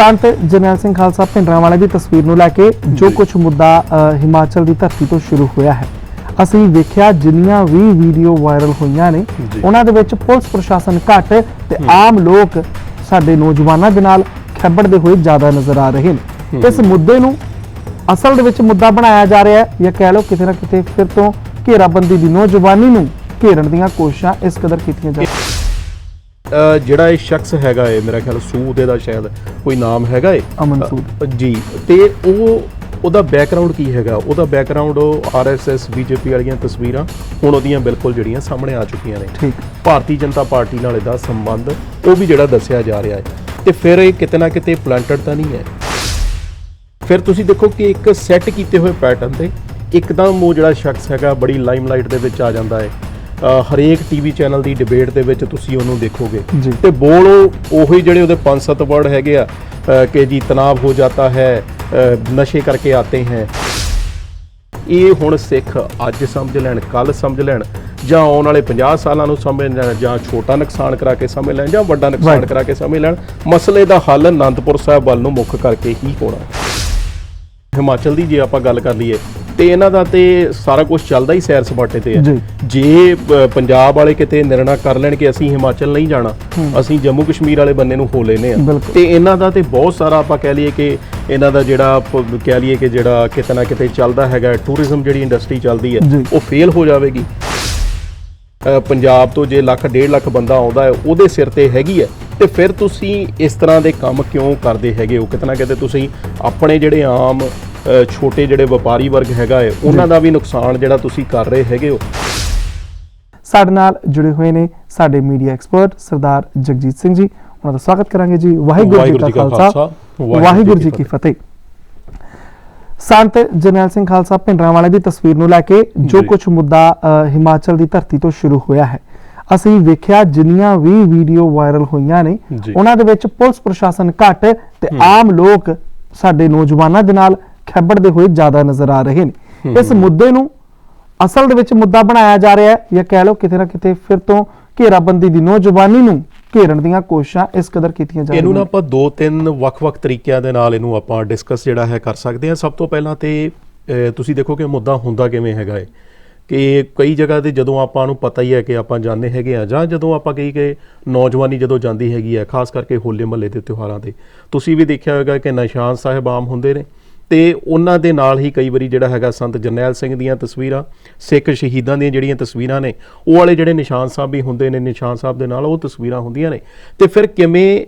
ਸੰਤ ਜਰਨੈਲ ਸਿੰਘ ਖਾਲਸਾ ਭਿੰਡਰਾਂ ਵਾਲੇ ਦੀ ਤਸਵੀਰ ਨੂੰ ਲੈ ਕੇ ਜੋ। ਕੁਝ ਮੁੱਦਾ ਹਿਮਾਚਲ ਦੀ ਧਰਤੀ ਤੋਂ ਸ਼ੁਰੂ ਹੋਇਆ ਹੈ। ਅਸੀਂ ਵੇਖਿਆ ਜਿੰਨੀਆਂ ਵੀ ਵੀਡੀਓ ਵਾਇਰਲ ਹੋਈਆਂ ਨੇ। ਉਹਨਾਂ ਦੇ ਵਿੱਚ ਪੁਲਿਸ ਪ੍ਰਸ਼ਾਸਨ ਘੱਟ ਤੇ ਆਮ ਲੋਕ ਸਾਡੇ ਨੌਜਵਾਨਾਂ ਦੇ ਨਾਲ ਖੱਬੜਦੇ ਹੋਏ ਜ਼ਿਆਦਾ ਨਜ਼ਰ ਆ ਰਹੇ ਨੇ। ਇਸ ਮੁੱਦੇ ਨੂੰ ਅਸਲ ਦੇ ਵਿੱਚ ਮੁੱਦਾ ਬਣਾਇਆ ਜਾ ਰਿਹਾ ਹੈ। ਜਾਂ ਕਹਿ ਲਓ ਕਿਤੇ ਨਾ ਕਿਤੇ ਫਿਰ ਤੋਂ ਘੇਰਾਬੰਦੀ ਦੀ ਨੌਜਵਾਨੀ ਨੂੰ ਘੇਰਨ ਦੀਆਂ ਕੋਸ਼ਿਸ਼ਾਂ ਇਸ ਕਦਰ ਕੀਤੀਆਂ ਜਾ ਅ, ਜਿਹੜਾ ਇਹ ਸ਼ਖਸ ਹੈਗਾ ਏ ਮੇਰਾ ਖਿਆਲ ਸੂਦ ਇਹਦਾ ਸ਼ਾਇਦ ਕੋਈ ਨਾਮ ਹੈਗਾ ਏ। ਅਮਨ ਸੂਦ। ਜੀ ਤੇ ਉਹ ਉਹਦਾ ਬੈਕਗ੍ਰਾਉਂਡ ਕੀ ਹੈਗਾ? ਉਹਦਾ ਬੈਕਗ੍ਰਾਉਂਡ ਉਹ ਆਰਐਸਐਸ ਬੀਜੇਪੀ ਵਾਲੀਆਂ ਤਸਵੀਰਾਂ ਹੁਣ ਉਹਦੀਆਂ ਬਿਲਕੁਲ ਜਿਹੜੀਆਂ ਸਾਹਮਣੇ ਆ ਚੁੱਕੀਆਂ ਨੇ। ਠੀਕ। ਭਾਰਤੀ ਜਨਤਾ ਪਾਰਟੀ ਨਾਲ ਇਹਦਾ ਸੰਬੰਧ ਉਹ ਵੀ ਜਿਹੜਾ ਦੱਸਿਆ ਜਾ ਰਿਹਾ ਹੈ ਤੇ ਫਿਰ ਇਹ ਕਿਤੇ ਨਾ ਕਿਤੇ ਪਲਾਂਟਡ ਤਾਂ ਨਹੀਂ ਹੈ। ਫਿਰ ਤੁਸੀਂ ਦੇਖੋ ਕਿ ਇੱਕ ਸੈੱਟ ਕੀਤੇ ਹੋਏ ਪੈਟਰਨ ਤੇ ਇੱਕਦਮ ਉਹ ਜਿਹੜਾ ਸ਼ਖਸ ਹੈਗਾ ਬੜੀ ਲਾਈਮਲਾਈਟ ਦੇ ਵਿੱਚ ਆ ਜਾਂਦਾ ਹੈ ਹਰੇਕ ਟੀਵੀ ਚੈਨਲ ਦੀ ਡਿਬੇਟ ਦੇ ਵਿੱਚ ਤੁਸੀਂ ਉਹਨੂੰ ਦੇਖੋਗੇ। ਤੇ ਬੋਲ ਉਹ ਜਿਹੜੇ ਉਹਦੇ ਪੰਜ ਸੱਤ ਵਰਡ ਹੈਗੇ ਆ ਕਿ ਜੀ ਤਣਾਵ ਹੋ ਜਾਤਾ ਹੈ ਨਸ਼ੇ ਕਰਕੇ ਆਤੇ ਹੈ ਇਹ ਹੁਣ ਸਿੱਖ ਅੱਜ ਸਮਝ ਲੈਣ ਕੱਲ ਸਮਝ ਲੈਣ ਜਾਂ ਆਉਣ ਵਾਲੇ 50 ਸਾਲਾਂ ਨੂੰ ਸਮਝ ਲੈਣ ਜਾਂ ਛੋਟਾ ਨੁਕਸਾਨ ਕਰਾ ਕੇ ਸਮਝ ਲੈਣ ਜਾਂ ਵੱਡਾ ਨੁਕਸਾਨ. ਕਰਾ ਕੇ ਸਮਝ ਲੈਣ ਮਸਲੇ ਦਾ ਹੱਲ ਅਨੰਦਪੁਰ ਸਾਹਿਬ ਵੱਲ ਨੂੰ ਮੁੱਖ ਕਰਕੇ ਹੀ ਹੋਣਾ ਹਿਮਾਚਲ ਦੀ ਜੇ ਆਪਾਂ ਗੱਲ ਕਰ ਲਈਏ ਤੇ ਇਹਨਾਂ ਦਾ ਤੇ ਸਾਰਾ ਕੁਝ ਚੱਲਦਾ ਹੀ ਸੈਰ ਸਪਾਟੇ ਤੇ ਹੈ। ਜੀ। ਪੰਜਾਬ ਵਾਲੇ ਕਿਤੇ ਨਿਰਣਾ ਕਰ ਲੈਣ ਕਿ ਅਸੀਂ ਹਿਮਾਚਲ ਨਹੀਂ ਜਾਣਾ। ਅਸੀਂ ਜੰਮੂ ਕਸ਼ਮੀਰ ਵਾਲੇ ਬੰਨੇ ਨੂੰ ਹੋ ਲੈਨੇ ਆ। ਤੇ ਇਹਨਾਂ ਦਾ ਤੇ ਬਹੁਤ ਸਾਰਾ ਆਪਾਂ ਕਹਿ ਲਈਏ ਕਿ ਇਹਨਾਂ ਦਾ ਜਿਹੜਾ ਕਹਿ ਲਈਏ ਕਿ ਜਿਹੜਾ ਕਿਤੇ ਨਾ ਕਿਤੇ ਚੱਲਦਾ ਹੈਗਾ ਟੂਰਿਜ਼ਮ ਜਿਹੜੀ ਇੰਡਸਟਰੀ ਚੱਲਦੀ ਹੈ। ਉਹ ਫੇਲ ਹੋ ਜਾਵੇਗੀ। ਪੰਜਾਬ ਤੋਂ ਜੇ ਲੱਖ ਡੇਢ ਲੱਖ ਬੰਦਾ ਆਉਂਦਾ ਹੈ ਉਹਦੇ ਸਿਰ ਤੇ ਹੈਗੀ ਹੈ। ਤੇ ਫਿਰ ਤੁਸੀਂ ਇਸ ਤਰ੍ਹਾਂ ਦੇ ਕੰਮ ਕਿਉਂ ਕਰਦੇ ਹੈਗੇ ਹੋ? ਕਿਤੇ ਨਾ ਕਿਤੇ ਤੁਸੀਂ ਆਪਣੇ ਜਿਹੜੇ ਆਮ ਛੋਟੇ ਜਿਹੜੇ ਵਪਾਰੀ ਵਰਗ ਹੈਗਾ ਹੈ ਉਹਨਾਂ ਦਾ ਵੀ ਨੁਕਸਾਨ ਜਿਹੜਾ ਤੁਸੀਂ ਕਰ ਰਹੇ ਹੈਗੇ ਹੋ। ਸਾਡੇ ਨਾਲ ਜੁੜੇ ਹੋਏ ਨੇ ਸਾਡੇ ਮੀਡੀਆ ਐਕਸਪਰਟ ਸਰਦਾਰ ਜਗਜੀਤ ਸਿੰਘ ਜੀ। ਉਹਨਾਂ ਦਾ ਸਵਾਗਤ ਕਰਾਂਗੇ ਜੀ। ਵਾਹਿਗੁਰੂ ਜੀ ਕਾ ਖਾਲਸਾ। ਵਾਹਿਗੁਰੂ ਜੀ ਕੀ ਫਤਿਹ। ਸੰਤ ਜਰਨੈਲ ਸਿੰਘ ਖਾਲਸਾ ਭਿੰਡਰਾਂ ਵਾਲੇ ਦੀ ਤਸਵੀਰ ਨੂੰ ਲੈ ਕੇ ਜੋ। ਕੁਝ ਮੁੱਦਾ ਹਿਮਾਚਲ ਦੀ ਧਰਤੀ ਤੋਂ ਸ਼ੁਰੂ ਹੋਇਆ ਹੈ ਅਸੀਂ ਵੇਖਿਆ ਜਿੰਨੀਆਂ ਵੀ ਵੀਡੀਓ ਵਾਇਰਲ ਹੋਈਆਂ ਨੇ। ਉਹਨਾਂ ਦੇ ਵਿੱਚ ਪੁਲਿਸ ਪ੍ਰਸ਼ਾਸਨ ਘੱਟ ਤੇ ਆਮ ਲੋਕ ਸਾਡੇ ਨੌਜਵਾਨਾਂ ਦੇ ਨਾਲ ਖੱਬੜਦੇ ਹੋਏ ਜ਼ਿਆਦਾ ਨਜ਼ਰ ਆ ਰਹੇ ਨੇ। ਇਸ ਮੁੱਦੇ ਨੂੰ ਅਸਲ ਦੇ ਵਿੱਚ ਮੁੱਦਾ ਬਣਾਇਆ ਜਾ ਰਿਹਾ ਹੈ ਜਾਂ ਕਹਿ ਲਓ ਕਿਤੇ ਨਾ ਕਿਤੇ ਫਿਰ ਤੋਂ ਘੇਰਾਬੰਦੀ ਦੀ ਨੌਜਵਾਨੀ ਨੂੰ ਘੇਰਨ ਦੀਆਂ ਕੋਸ਼ਿਸ਼ਾਂ ਇਸ ਕਦਰ ਕੀਤੀਆਂ ਜਾ ਇਹਨੂੰ ਨਾ ਰਹੀਆਂ ਆਪਾਂ ਦੋ ਤਿੰਨ ਵੱਖ-ਵੱਖ ਤਰੀਕਿਆਂ ਦੇ ਨਾਲ ਇਹਨੂੰ ਆਪਾਂ ਡਿਸਕਸ ਜਿਹੜਾ ਹੈ ਕਰ ਸਕਦੇ ਹਾਂ। ਸਭ ਤੋਂ ਪਹਿਲਾਂ ਤੇ ਤੁਸੀਂ ਦੇਖੋ ਕਿ ਮੁੱਦਾ ਹੁੰਦਾ ਕਿਵੇਂ ਹੈਗਾ ਹੈ ਕਿ ਕਈ ਜਗ੍ਹਾ ਤੇ ਜਦੋਂ ਆਪਾਂ ਨੂੰ ਪਤਾ ਹੀ ਹੈ ਕਿ ਆਪਾਂ ਜਾਣਦੇ ਹੈਗੇ ਆ ਜਾਂ ਜਦੋਂ ਆਪਾਂ ਕਹੀ ਕਿ ਨੌਜਵਾਨੀ ਜਦੋਂ ਜਾਂਦੀ ਹੈਗੀ ਹੈ ਖਾਸ ਕਰਕੇ ਹੋਲੇ ਮਹੱਲੇ ਦੇ ਤਿਉਹਾਰਾਂ ਤੇ। ਤੁਸੀਂ ਵੀ ਦੇਖਿਆ ਹੋਵੇਗਾ ਕਿ ਨਿਸ਼ਾਨ ਸਾਹਿਬ ਆਮ ਹੁੰਦੇ ਨੇ। ਤੇ ਉਹਨਾਂ ਦੇ ਨਾਲ ਹੀ ਕਈ ਵਾਰੀ ਜਿਹੜਾ ਹੈਗਾ ਸੰਤ ਜਰਨੈਲ ਸਿੰਘ ਦੀਆਂ ਤਸਵੀਰਾਂ ਸਿੱਖ ਸ਼ਹੀਦਾਂ ਦੀਆਂ ਜਿਹੜੀਆਂ ਤਸਵੀਰਾਂ ਨੇ ਉਹ ਵਾਲੇ ਜਿਹੜੇ ਨਿਸ਼ਾਨ ਸਾਹਿਬ ਵੀ ਹੁੰਦੇ ਨੇ ਨਿਸ਼ਾਨ ਸਾਹਿਬ ਦੇ ਨਾਲ ਉਹ ਤਸਵੀਰਾਂ ਹੁੰਦੀਆਂ ਨੇ। ਤੇ ਫਿਰ ਕਿਵੇਂ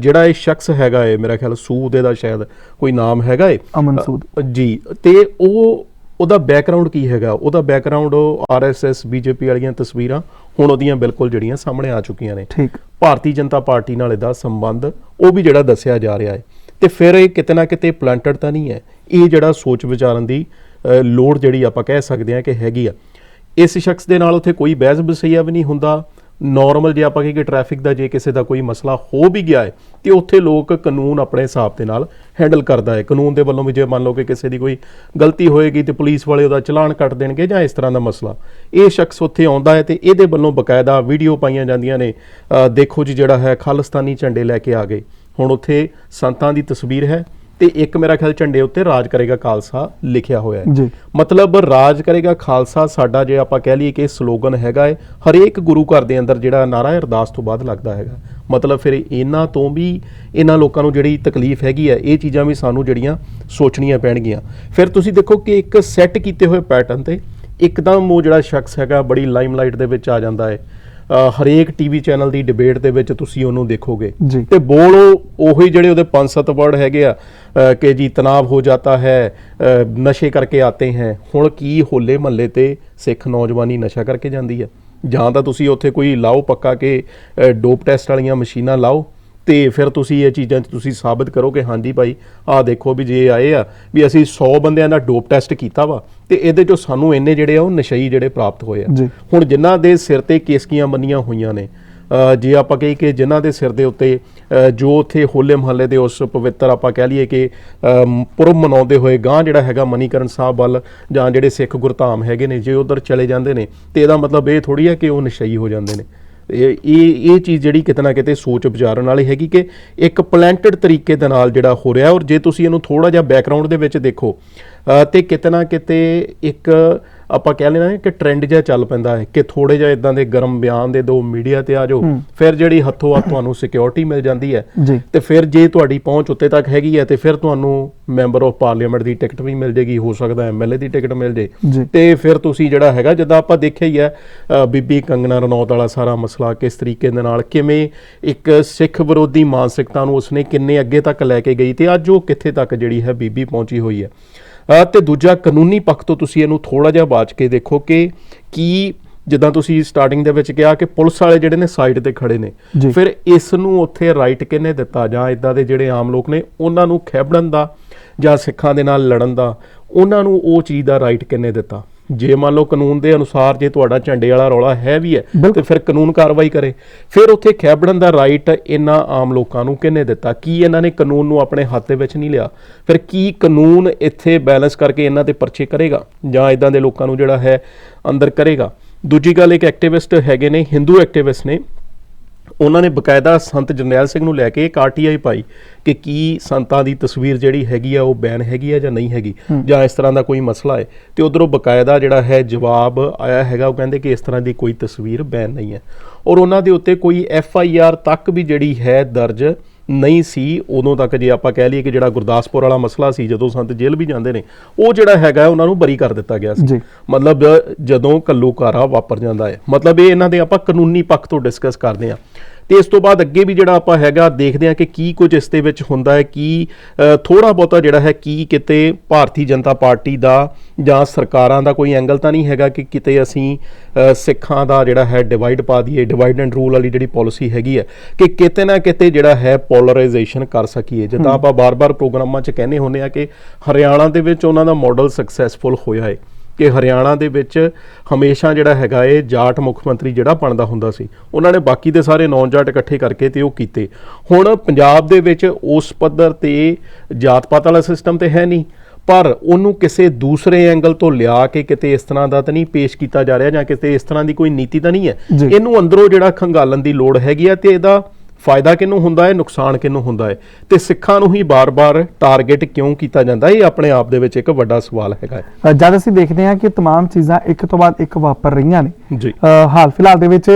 ਜਿਹੜਾ ਇਹ ਸ਼ਖਸ ਹੈਗਾ ਏ ਮੇਰਾ ਖਿਆਲ ਸੂਦ ਇਹਦਾ ਸ਼ਾਇਦ ਕੋਈ ਨਾਮ ਹੈਗਾ ਏ ਅਮਨ ਸੂਦ। ਜੀ ਤੇ ਉਹ ਉਹਦਾ ਬੈਕਗ੍ਰਾਉਂਡ ਕੀ ਹੈਗਾ? ਉਹਦਾ ਬੈਕਗ੍ਰਾਉਂਡ ਉਹ ਆਰਐਸਐਸ ਬੀਜੇਪੀ ਵਾਲੀਆਂ ਤਸਵੀਰਾਂ ਹੁਣ ਉਹਦੀਆਂ ਬਿਲਕੁਲ ਜਿਹੜੀਆਂ ਸਾਹਮਣੇ ਆ ਚੁੱਕੀਆਂ ਨੇ। ਠੀਕ। ਭਾਰਤੀ ਜਨਤਾ ਪਾਰਟੀ ਨਾਲ ਇਹਦਾ ਸੰਬੰਧ ਉਹ ਵੀ ਜਿਹੜਾ ਦੱਸਿਆ ਜਾ ਰਿਹਾ ਹੈ ਤੇ ਫਿਰ ਇਹ ਕਿਤੇ ਨਾ ਕਿਤੇ ਪਲਾਂਟਡ ਤਾਂ ਨਹੀਂ ਹੈ। ਇਹ ਜਿਹੜਾ ਸੋਚ ਵਿਚਾਰਨ ਦੀ ਲੋੜ ਜਿਹੜੀ ਆਪਾਂ ਕਹਿ ਸਕਦੇ ਹਾਂ ਕਿ ਹੈਗੀ ਆ। ਇਸ ਸ਼ਖਸ ਦੇ ਨਾਲ ਉੱਥੇ ਕੋਈ ਬਹਿਸ ਬਸਈਆ ਵੀ ਨਹੀਂ ਹੁੰਦਾ। ਨਾਰਮਲ ਜੇ ਆਪਾਂ ਕਹੀਏ ਕਿ ਟ੍ਰੈਫਿਕ ਦਾ ਜੇ ਕਿਸੇ ਦਾ ਕੋਈ ਮਸਲਾ ਹੋ ਵੀ ਗਿਆ ਹੈ, ਤੇ ਉੱਥੇ ਲੋਕ ਕਾਨੂੰਨ ਆਪਣੇ ਹਿਸਾਬ ਦੇ ਨਾਲ ਹੈਂਡਲ ਕਰਦਾ ਹੈ। ਕਾਨੂੰਨ ਦੇ ਵੱਲੋਂ ਵੀ ਜੇ ਮੰਨ ਲਓ ਕਿ ਕਿਸੇ ਦੀ ਕੋਈ ਗਲਤੀ ਹੋਏਗੀ ਤੇ ਪੁਲਿਸ ਵਾਲੇ ਉਹਦਾ ਚਲਾਨ ਕੱਟ ਦੇਣਗੇ ਜਾਂ ਇਸ ਤਰ੍ਹਾਂ ਦਾ ਮਸਲਾ। ਇਹ ਸ਼ਖਸ ਉੱਥੇ ਆਉਂਦਾ ਹੈ ਤੇ ਇਹਦੇ ਵੱਲੋਂ ਬਕਾਇਦਾ ਵੀਡੀਓ ਪਾਈਆਂ ਜਾਂਦੀਆਂ ਨੇ। ਦੇਖੋ ਜੀ ਜਿਹੜਾ ਹੈ ਖਾਲਿਸਤਾਨੀ ਝੰਡੇ ਲੈ ਕੇ ਆ ਗਏ। ਹੁਣ ਉੱਥੇ ਸੰਤਾਂ ਦੀ ਤਸਵੀਰ ਹੈ ਤੇ ਇੱਕ ਮੇਰਾ ਖਿਆਲ ਝੰਡੇ ਉੱਤੇ ਰਾਜ ਕਰੇਗਾ ਖਾਲਸਾ ਲਿਖਿਆ ਹੋਇਆ ਹੈ। ਜੀ। ਮਤਲਬ ਰਾਜ ਕਰੇਗਾ ਖਾਲਸਾ ਸਾਡਾ ਜੇ ਆਪਾਂ ਕਹਿ ਲਈਏ ਕਿ ਸਲੋਗਨ ਹੈਗਾ ਹੈ ਹਰੇਕ ਗੁਰੂ ਘਰ ਦੇ ਅੰਦਰ ਜਿਹੜਾ ਨਾਰਾ ਹੈ ਅਰਦਾਸ ਤੋਂ ਬਾਅਦ ਲੱਗਦਾ ਹੈਗਾ। ਮਤਲਬ ਫਿਰ ਇਹਨਾਂ ਤੋਂ ਵੀ ਇਹਨਾਂ ਲੋਕਾਂ ਨੂੰ ਜਿਹੜੀ ਤਕਲੀਫ ਹੈਗੀ ਹੈ ਇਹ ਚੀਜ਼ਾਂ ਵੀ ਸਾਨੂੰ ਜਿਹੜੀਆਂ ਸੋਚਣੀਆਂ ਪੈਣਗੀਆਂ। ਫਿਰ ਤੁਸੀਂ ਦੇਖੋ ਕਿ ਇੱਕ ਸੈੱਟ ਕੀਤੇ ਹੋਏ ਪੈਟਰਨ ਤੇ ਇੱਕਦਮ ਉਹ ਜਿਹੜਾ ਸ਼ਖਸ ਹੈਗਾ ਬੜੀ ਲਾਈਮਲਾਈਟ ਦੇ ਵਿੱਚ ਆ ਜਾਂਦਾ ਹੈ। ਹਰੇਕ ਟੀਵੀ ਚੈਨਲ ਦੀ ਡਿਬੇਟ ਦੇ ਵਿੱਚ ਤੁਸੀਂ ਉਹਨੂੰ ਦੇਖੋਗੇ। ਤੇ ਬੋਲ ਉਹ ਉਹੀ ਜਿਹੜੇ ਉਹਦੇ ਪੰਜ ਸੱਤ ਵਰਡ ਹੈਗੇ ਆ ਕਿ ਜੀ ਤਣਾਵ ਹੋ ਜਾਤਾ ਹੈ ਨਸ਼ੇ ਕਰਕੇ ਆਤੇ ਹੈ। ਹੁਣ ਕੀ ਹੋਲੇ ਮਹੱਲੇ ਤੇ ਸਿੱਖ ਨੌਜਵਾਨੀ ਨਸ਼ਾ ਕਰਕੇ ਜਾਂਦੀ ਹੈ? ਜਾਂ ਤਾਂ ਤੁਸੀਂ ਉੱਥੇ ਕੋਈ ਲਾਓ ਪੱਕਾ ਕਿ ਡੋਪ ਟੈਸਟ ਵਾਲੀਆਂ ਮਸ਼ੀਨਾਂ ਲਾਓ ਤੇ ਫਿਰ ਤੁਸੀਂ ਇਹ ਚੀਜ਼ਾਂ 'ਚ ਤੁਸੀਂ ਸਾਬਤ ਕਰੋ ਕਿ ਹਾਂਜੀ ਭਾਈ ਆਹ ਦੇਖੋ ਵੀ ਜੇ ਆਏ ਆ ਵੀ ਅਸੀਂ 100 ਬੰਦਿਆਂ ਦਾ ਡੋਪ ਟੈਸਟ ਕੀਤਾ ਵਾ ਤੇ ਇਹਦੇ 'ਚੋਂ ਸਾਨੂੰ ਇੰਨੇ ਜਿਹੜੇ ਆ ਉਹ ਨਸ਼ਈ ਜਿਹੜੇ ਪ੍ਰਾਪਤ ਹੋਏ ਆ। ਹੁਣ ਜਿਨ੍ਹਾਂ ਦੇ ਸਿਰ ਤੇ ਕੇਸਕੀਆਂ ਮੰਨੀਆਂ ਹੋਈਆਂ ਨੇ ਜੇ ਆਪਾਂ ਕਹੀ ਕਿ ਜਿਨ੍ਹਾਂ ਦੇ ਸਿਰ ਦੇ ਉੱਤੇ ਜੋ ਉੱਥੇ ਹੋਲੇ ਮਹੱਲੇ ਦੇ ਉਸ ਪਵਿੱਤਰ ਆਪਾਂ ਕਹਿ ਲਈਏ ਕਿ ਪੁਰਬ ਮਨਾਉਂਦੇ ਹੋਏ ਗਾਂ ਜਿਹੜਾ ਹੈਗਾ ਮਨੀਕਰਨ ਸਾਹਿਬ ਵੱਲ ਜਾਂ ਜਿਹੜੇ ਸਿੱਖ ਗੁਰਧਾਮ ਹੈਗੇ ਨੇ ਜੇ ਉਧਰ ਚਲੇ ਜਾਂਦੇ ਨੇ ਤੇ ਇਹਦਾ ਮਤਲਬ ਇਹ ਥੋੜੀ ਹੈ ਕਿ ਉਹ ਨਸ਼ਈ ਹੋ ਜਾਂਦੇ ਨੇ ਇਹ ਇਹ ਇਹ ਚੀਜ਼ ਜਿਹੜੀ ਕਿਤੇ ਨਾ ਕਿਤੇ ਸੋਚ ਵਿਚਾਰਨ ਵਾਲੀ ਹੈਗੀ ਕਿ ਇੱਕ ਪਲੈਂਟਡ ਤਰੀਕੇ ਦੇ ਨਾਲ ਜਿਹੜਾ ਹੋ ਰਿਹਾ ਔਰ ਜੇ ਤੁਸੀਂ ਇਹਨੂੰ ਥੋੜਾ ਜਿਹਾ ਬੈਕਗ੍ਰਾਉਂਡ ਦੇ ਵਿੱਚ ਦੇਖੋ ਅ, ਤੇ ਕਿਤੇ ਨਾ ਕਿਤੇ ਇੱਕ ਆਪਾਂ ਕਹਿ ਲੈਣਾ ਕਿ ਟ੍ਰੈਂਡ ਜਿਹਾ ਚੱਲ ਪੈਂਦਾ ਹੈ ਕਿ ਥੋੜੇ ਜਿਹਾ ਇਦਾਂ ਦੇ ਗਰਮ ਬਿਆਨ ਦੇ ਦੋ ਮੀਡੀਆ ਤੇ ਆ ਜਾਓ ਫਿਰ ਜਿਹੜੀ ਹੱਥੋਂ ਹੱਥ ਤੁਹਾਨੂੰ ਸਿਕਿਉਰਿਟੀ ਮਿਲ ਜਾਂਦੀ ਹੈ। ਤੇ ਫਿਰ ਜੇ ਤੁਹਾਡੀ ਪਹੁੰਚ ਉੱਤੇ ਤੱਕ ਹੈਗੀ ਹੈ ਤੇ ਫਿਰ ਤੁਹਾਨੂੰ ਮੈਂਬਰ ਆਫ ਪਾਰਲੀਮੈਂਟ ਦੀ ਟਿਕਟ ਵੀ ਮਿਲ ਜੇਗੀ ਹੋ ਸਕਦਾ ਐਮਐਲਏ ਦੀ ਟਿਕਟ ਮਿਲ ਜੇ। ਤੇ ਫਿਰ ਤੁਸੀਂ ਜਿਹੜਾ ਹੈਗਾ ਜਿੱਦਾਂ ਆਪਾਂ ਦੇਖਿਆ ਹੀ ਹੈ ਬੀਬੀ ਕੰਗਨਾ ਰਣੌਤ ਵਾਲਾ ਸਾਰਾ ਮਸਲਾ ਕਿਸ ਤਰੀਕੇ ਦੇ ਨਾਲ ਕਿਵੇਂ ਇੱਕ ਸਿੱਖ ਵਿਰੋਧੀ ਮਾਨਸਿਕਤਾ ਨੂੰ ਉਸਨੇ ਕਿੰਨੇ ਅੱਗੇ ਤੱਕ ਲੈ ਕੇ ਗਈ ਤੇ ਅੱਜ ਉਹ ਕਿੱਥੇ ਤੱਕ ਜਿਹੜੀ ਹੈ ਬੀਬੀ ਪਹੁੰਚੀ ਹੋਈ ਹੈ। ਤੇ ਦੂਜਾ ਕਾਨੂੰਨੀ ਪੱਖ ਤੋਂ ਤੁਸੀਂ ਇਹਨੂੰ ਥੋੜਾ ਜਿਹਾ ਬਾਚ ਕੇ ਦੇਖੋ ਕਿ ਕੀ ਜਿੱਦਾਂ ਤੁਸੀਂ ਸਟਾਰਟਿੰਗ ਦੇ ਵਿੱਚ ਕਿਹਾ ਕਿ ਪੁਲਿਸ ਵਾਲੇ ਜਿਹੜੇ ਨੇ ਸਾਈਡ ਤੇ ਖੜੇ ਨੇ। ਫਿਰ ਇਸ ਨੂੰ ਉੱਥੇ ਰਾਈਟ ਕਿਹਨੇ ਦਿੱਤਾ ਜਾਂ ਇਦਾਂ ਦੇ ਜਿਹੜੇ ਆਮ ਲੋਕ ਨੇ ਉਹਨਾਂ ਨੂੰ ਖੈਬੜਨ ਦਾ ਜਾਂ ਸਿੱਖਾਂ ਦੇ ਨਾਲ ਲੜਨ ਦਾ ਉਹਨਾਂ ਨੂੰ ਉਹ ਚੀਜ਼ ਦਾ ਰਾਈਟ ਕਿਹਨੇ ਦਿੱਤਾ ਜੇ ਮੰਨ ਲਓ ਕਾਨੂੰਨ ਦੇ ਅਨੁਸਾਰ ਜੇ ਤੁਹਾਡਾ ਝੰਡੇ ਵਾਲਾ ਰੌਲਾ ਹੈ ਵੀ ਹੈ। ਤੇ ਫਿਰ ਕਾਨੂੰਨ ਕਾਰਵਾਈ ਕਰੇ। ਫਿਰ ਉੱਥੇ ਖੈਬੜਨ ਦਾ ਰਾਈਟ ਇਹਨਾਂ ਆਮ ਲੋਕਾਂ ਨੂੰ ਕਿਹਨੇ ਦਿੱਤਾ? ਕੀ ਇਹਨਾਂ ਨੇ ਕਾਨੂੰਨ ਨੂੰ ਆਪਣੇ ਹੱਥ ਦੇ ਵਿੱਚ ਨਹੀਂ ਲਿਆ? ਫਿਰ ਕੀ ਕਾਨੂੰਨ ਇੱਥੇ ਬੈਲੈਂਸ ਕਰਕੇ ਇਹਨਾਂ ਤੇ ਪਰਚੇ ਕਰੇਗਾ? ਜਾਂ ਇਦਾਂ ਦੇ ਲੋਕਾਂ ਨੂੰ ਜਿਹੜਾ ਹੈ ਅੰਦਰ ਕਰੇਗਾ? ਦੂਜੀ ਗੱਲ ਇੱਕ ਐਕਟਿਵਿਸਟ ਹੈਗੇ ਨੇ ਹਿੰਦੂ ਐਕਟਿਵਿਸਟ ਨੇ। ਉਹਨਾਂ ਨੇ ਬਕਾਇਦਾ ਸੰਤ ਜਰਨੈਲ ਸਿੰਘ ਨੂੰ ਲੈ ਕੇ ਇੱਕ ਆਰਟੀਆਈ ਪਾਈ ਕਿ ਕੀ ਸੰਤਾਂ ਦੀ ਤਸਵੀਰ ਜਿਹੜੀ ਹੈਗੀ ਆ ਉਹ ਬੈਨ ਹੈਗੀ ਆ ਜਾਂ ਨਹੀਂ ਹੈਗੀ ਜਾਂ ਇਸ ਤਰ੍ਹਾਂ ਦਾ ਕੋਈ ਮਸਲਾ ਹੈ। ਤੇ ਉਧਰੋਂ ਬਕਾਇਦਾ ਜਿਹੜਾ ਹੈ ਜਵਾਬ ਆਇਆ ਹੈਗਾ ਉਹ ਕਹਿੰਦੇ ਕਿ ਇਸ ਤਰ੍ਹਾਂ ਦੀ ਕੋਈ ਤਸਵੀਰ ਬੈਨ ਨਹੀਂ ਹੈ। ਔਰ ਉਹਨਾਂ ਦੇ ਉੱਤੇ ਕੋਈ ਐਫ ਆਈ ਆਰ ਤੱਕ ਵੀ ਜਿਹੜੀ ਹੈ ਦਰਜ ਨਹੀਂ ਸੀ ਉਦੋਂ ਤੱਕ ਜੇ ਆਪਾਂ ਕਹਿ ਲਈਏ ਕਿ ਜਿਹੜਾ ਗੁਰਦਾਸਪੁਰ ਵਾਲਾ ਮਸਲਾ ਸੀ ਜਦੋਂ ਸੰਤ ਜੇਲ੍ਹ ਵੀ ਜਾਂਦੇ ਨੇ ਉਹ ਜਿਹੜਾ ਹੈਗਾ ਉਹਨਾਂ ਨੂੰ ਬਰੀ ਕਰ ਦਿੱਤਾ ਗਿਆ ਸੀ। ਮਤਲਬ ਜਦੋਂ ਕੱਲੂਕਾਰਾ ਵਾਪਰ ਜਾਂਦਾ ਹੈ ਮਤਲਬ ਇਹ ਇਹਨਾਂ ਦੇ ਆਪਾਂ ਕਾਨੂੰਨੀ ਪੱਖ ਤੋਂ ਡਿਸਕਸ ਕਰਦੇ ਹਾਂ ਤੇ ਇਸ ਤੋਂ ਬਾਅਦ ਅੱਗੇ ਵੀ ਜਿਹੜਾ ਆਪਾਂ ਹੈਗਾ ਦੇਖਦੇ ਹਾਂ ਕਿ ਕੀ ਕੁਝ ਇਸ ਦੇ ਵਿੱਚ ਹੁੰਦਾ ਹੈ ਕੀ ਥੋੜਾ ਬਹੁਤਾ ਜਿਹੜਾ ਹੈ ਕੀ ਕਿਤੇ ਭਾਰਤੀ ਜਨਤਾ ਪਾਰਟੀ ਦਾ ਜਾਂ ਸਰਕਾਰਾਂ ਦਾ ਕੋਈ ਐਂਗਲ ਤਾਂ ਨਹੀਂ ਹੈਗਾ ਕਿ ਕਿਤੇ ਅਸੀਂ ਸਿੱਖਾਂ ਦਾ ਜਿਹੜਾ ਹੈ ਡਿਵਾਈਡ ਪਾ ਦਈਏ ਡਿਵਾਈਡ ਐਂਡ ਰੂਲ ਵਾਲੀ ਜਿਹੜੀ ਪਾਲਿਸੀ ਹੈਗੀ ਹੈ ਕਿ ਕਿਤੇ ਨਾ ਕਿਤੇ ਜਿਹੜਾ ਹੈ ਪੋਲਰਾਈਜੇਸ਼ਨ ਕਰ ਸਕੀਏ। ਜਿੱਦਾਂ ਆਪਾਂ ਬਾਰ-ਬਾਰ ਪ੍ਰੋਗਰਾਮਾਂ 'ਚ ਕਹਿੰਦੇ ਹੁੰਦੇ ਆ ਕਿ ਹਰਿਆਣਾ ਦੇ ਵਿੱਚ ਉਹਨਾਂ ਦਾ ਮਾਡਲ ਸਕਸੈਸਫੁਲ ਹੋਇਆ ਹੈ। ਕਿ ਹਰਿਆਣਾ ਦੇ ਵਿੱਚ ਹਮੇਸ਼ਾ ਜਿਹੜਾ ਹੈਗਾ ਇਹ ਜਾਟ ਮੁੱਖ ਮੰਤਰੀ ਜਿਹੜਾ ਬਣਦਾ ਹੁੰਦਾ ਸੀ ਉਹਨਾਂ ਨੇ ਬਾਕੀ ਦੇ ਸਾਰੇ ਨੌਨ ਜਾਟ ਇਕੱਠੇ ਕਰਕੇ ਤੇ ਉਹ ਕੀਤੇ ਹੁਣ ਪੰਜਾਬ ਦੇ ਵਿੱਚ ਉਸ ਪੱਧਰ ਤੇ ਜਾਤ ਪਾਤ ਵਾਲਾ ਸਿਸਟਮ ਤੇ ਹੈ ਨਹੀਂ ਪਰ ਉਹਨੂੰ ਕਿਸੇ ਦੂਸਰੇ ਐਂਗਲ ਤੋਂ ਲਿਆ ਕੇ ਕਿਤੇ ਇਸ ਤਰ੍ਹਾਂ ਦਾ ਤਾਂ ਨਹੀਂ ਪੇਸ਼ ਕੀਤਾ ਜਾ ਰਿਹਾ ਜਾਂ ਕਿਤੇ ਇਸ ਤਰ੍ਹਾਂ ਦੀ ਕੋਈ ਨੀਤੀ ਤਾਂ ਨਹੀਂ ਹੈ। ਇਹਨੂੰ ਅੰਦਰੋਂ ਜਿਹੜਾ ਖੰਗਾਲਣ ਦੀ ਲੋੜ ਹੈਗੀ ਆ ਤੇ ਇਹਦਾ ਫਾਇਦਾ ਕਿਹਨੂੰ ਹੁੰਦਾ ਹੈ ਨੁਕਸਾਨ ਕਿਹਨੂੰ ਹੁੰਦਾ ਹੈ ਤੇ ਸਿੱਖਾਂ ਨੂੰ ਹੀ ਬਾਰ-ਬਾਰ ਟਾਰਗੇਟ ਕਿਉਂ ਕੀਤਾ ਜਾਂਦਾ ਹੈ ਇਹ ਆਪਣੇ ਆਪ ਦੇ ਵਿੱਚ ਇੱਕ ਵੱਡਾ ਸਵਾਲ ਹੈਗਾ ਹੈ ਅ, ਜਦ ਅਸੀਂ ਦੇਖਦੇ ਹਾਂ ਕਿ तमाम ਚੀਜ਼ਾਂ ਇੱਕ ਤੋਂ ਬਾਅਦ ਇੱਕ ਵਾਪਰ ਰਹੀਆਂ ਨੇ ਜੀ ਅ, ਹਾਲ ਫਿਲਹਾਲ ਦੇ ਵਿੱਚ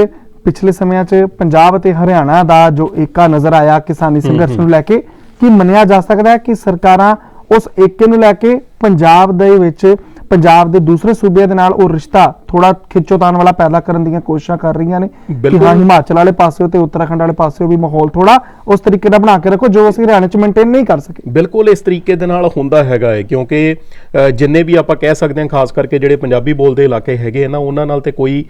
ਪਿਛਲੇ ਸਮਿਆਂ 'ਚ ਪੰਜਾਬ ਅਤੇ ਹਰਿਆਣਾ ਦਾ ਜੋ ਏਕਾ ਨਜ਼ਰ ਆਇਆ ਕਿਸਾਨੀ ਸੰਘਰਸ਼ ਨੂੰ ਲੈ ਕੇ ਕੀ ਮੰਨਿਆ ਜਾ ਸਕਦਾ ਹੈ ਕਿ ਸਰਕਾਰਾਂ ਉਸ ਏਕੇ ਨੂੰ ਲੈ ਕੇ ਪੰਜਾਬ ਦੇ ਵਿੱਚ ਪੰਜਾਬ ਦੇ ਦੂਸਰੇ ਸੂਬਿਆਂ ਦੇ ਨਾਲ ਉਹ ਰਿਸ਼ਤਾ ਥੋੜਾ ਖਿੱਚੋਤਾਣ ਵਾਲਾ ਪੈਦਾ ਕਰਨ ਦੀਆਂ ਕੋਸ਼ਿਸ਼ਾਂ ਕਰ ਰਹੀਆਂ ਨੇ। ਕਿ। ਹਾਂ ਹਿਮਾਚਲ ਵਾਲੇ ਪਾਸਿਓ ਤੇ ਉੱਤਰਾਖੰਡ ਵਾਲੇ ਪਾਸਿਓ ਵੀ ਮਾਹੌਲ ਥੋੜਾ ਉਸ ਤਰੀਕੇ ਦਾ ਬਣਾ ਕੇ ਰੱਖੋ ਜੋ ਅਸੀਂ ਹਰਿਆਣਾ 'ਚ ਮੇਨਟੇਨ ਨਹੀਂ ਕਰ ਸਕੇ। ਬਿਲਕੁਲ ਇਸ ਤਰੀਕੇ ਦੇ ਨਾਲ ਹੁੰਦਾ ਹੈਗਾ ਹੈ ਕਿਉਂਕਿ ਜਿੰਨੇ ਵੀ ਆਪਾਂ ਕਹਿ ਸਕਦੇ ਹਾਂ ਖਾਸ ਕਰਕੇ ਜਿਹੜੇ ਪੰਜਾਬੀ ਬੋਲਦੇ ਇਲਾਕੇ ਹੈਗੇ ਨਾ ਉਹਨਾਂ ਨਾਲ ਤੇ ਕੋਈ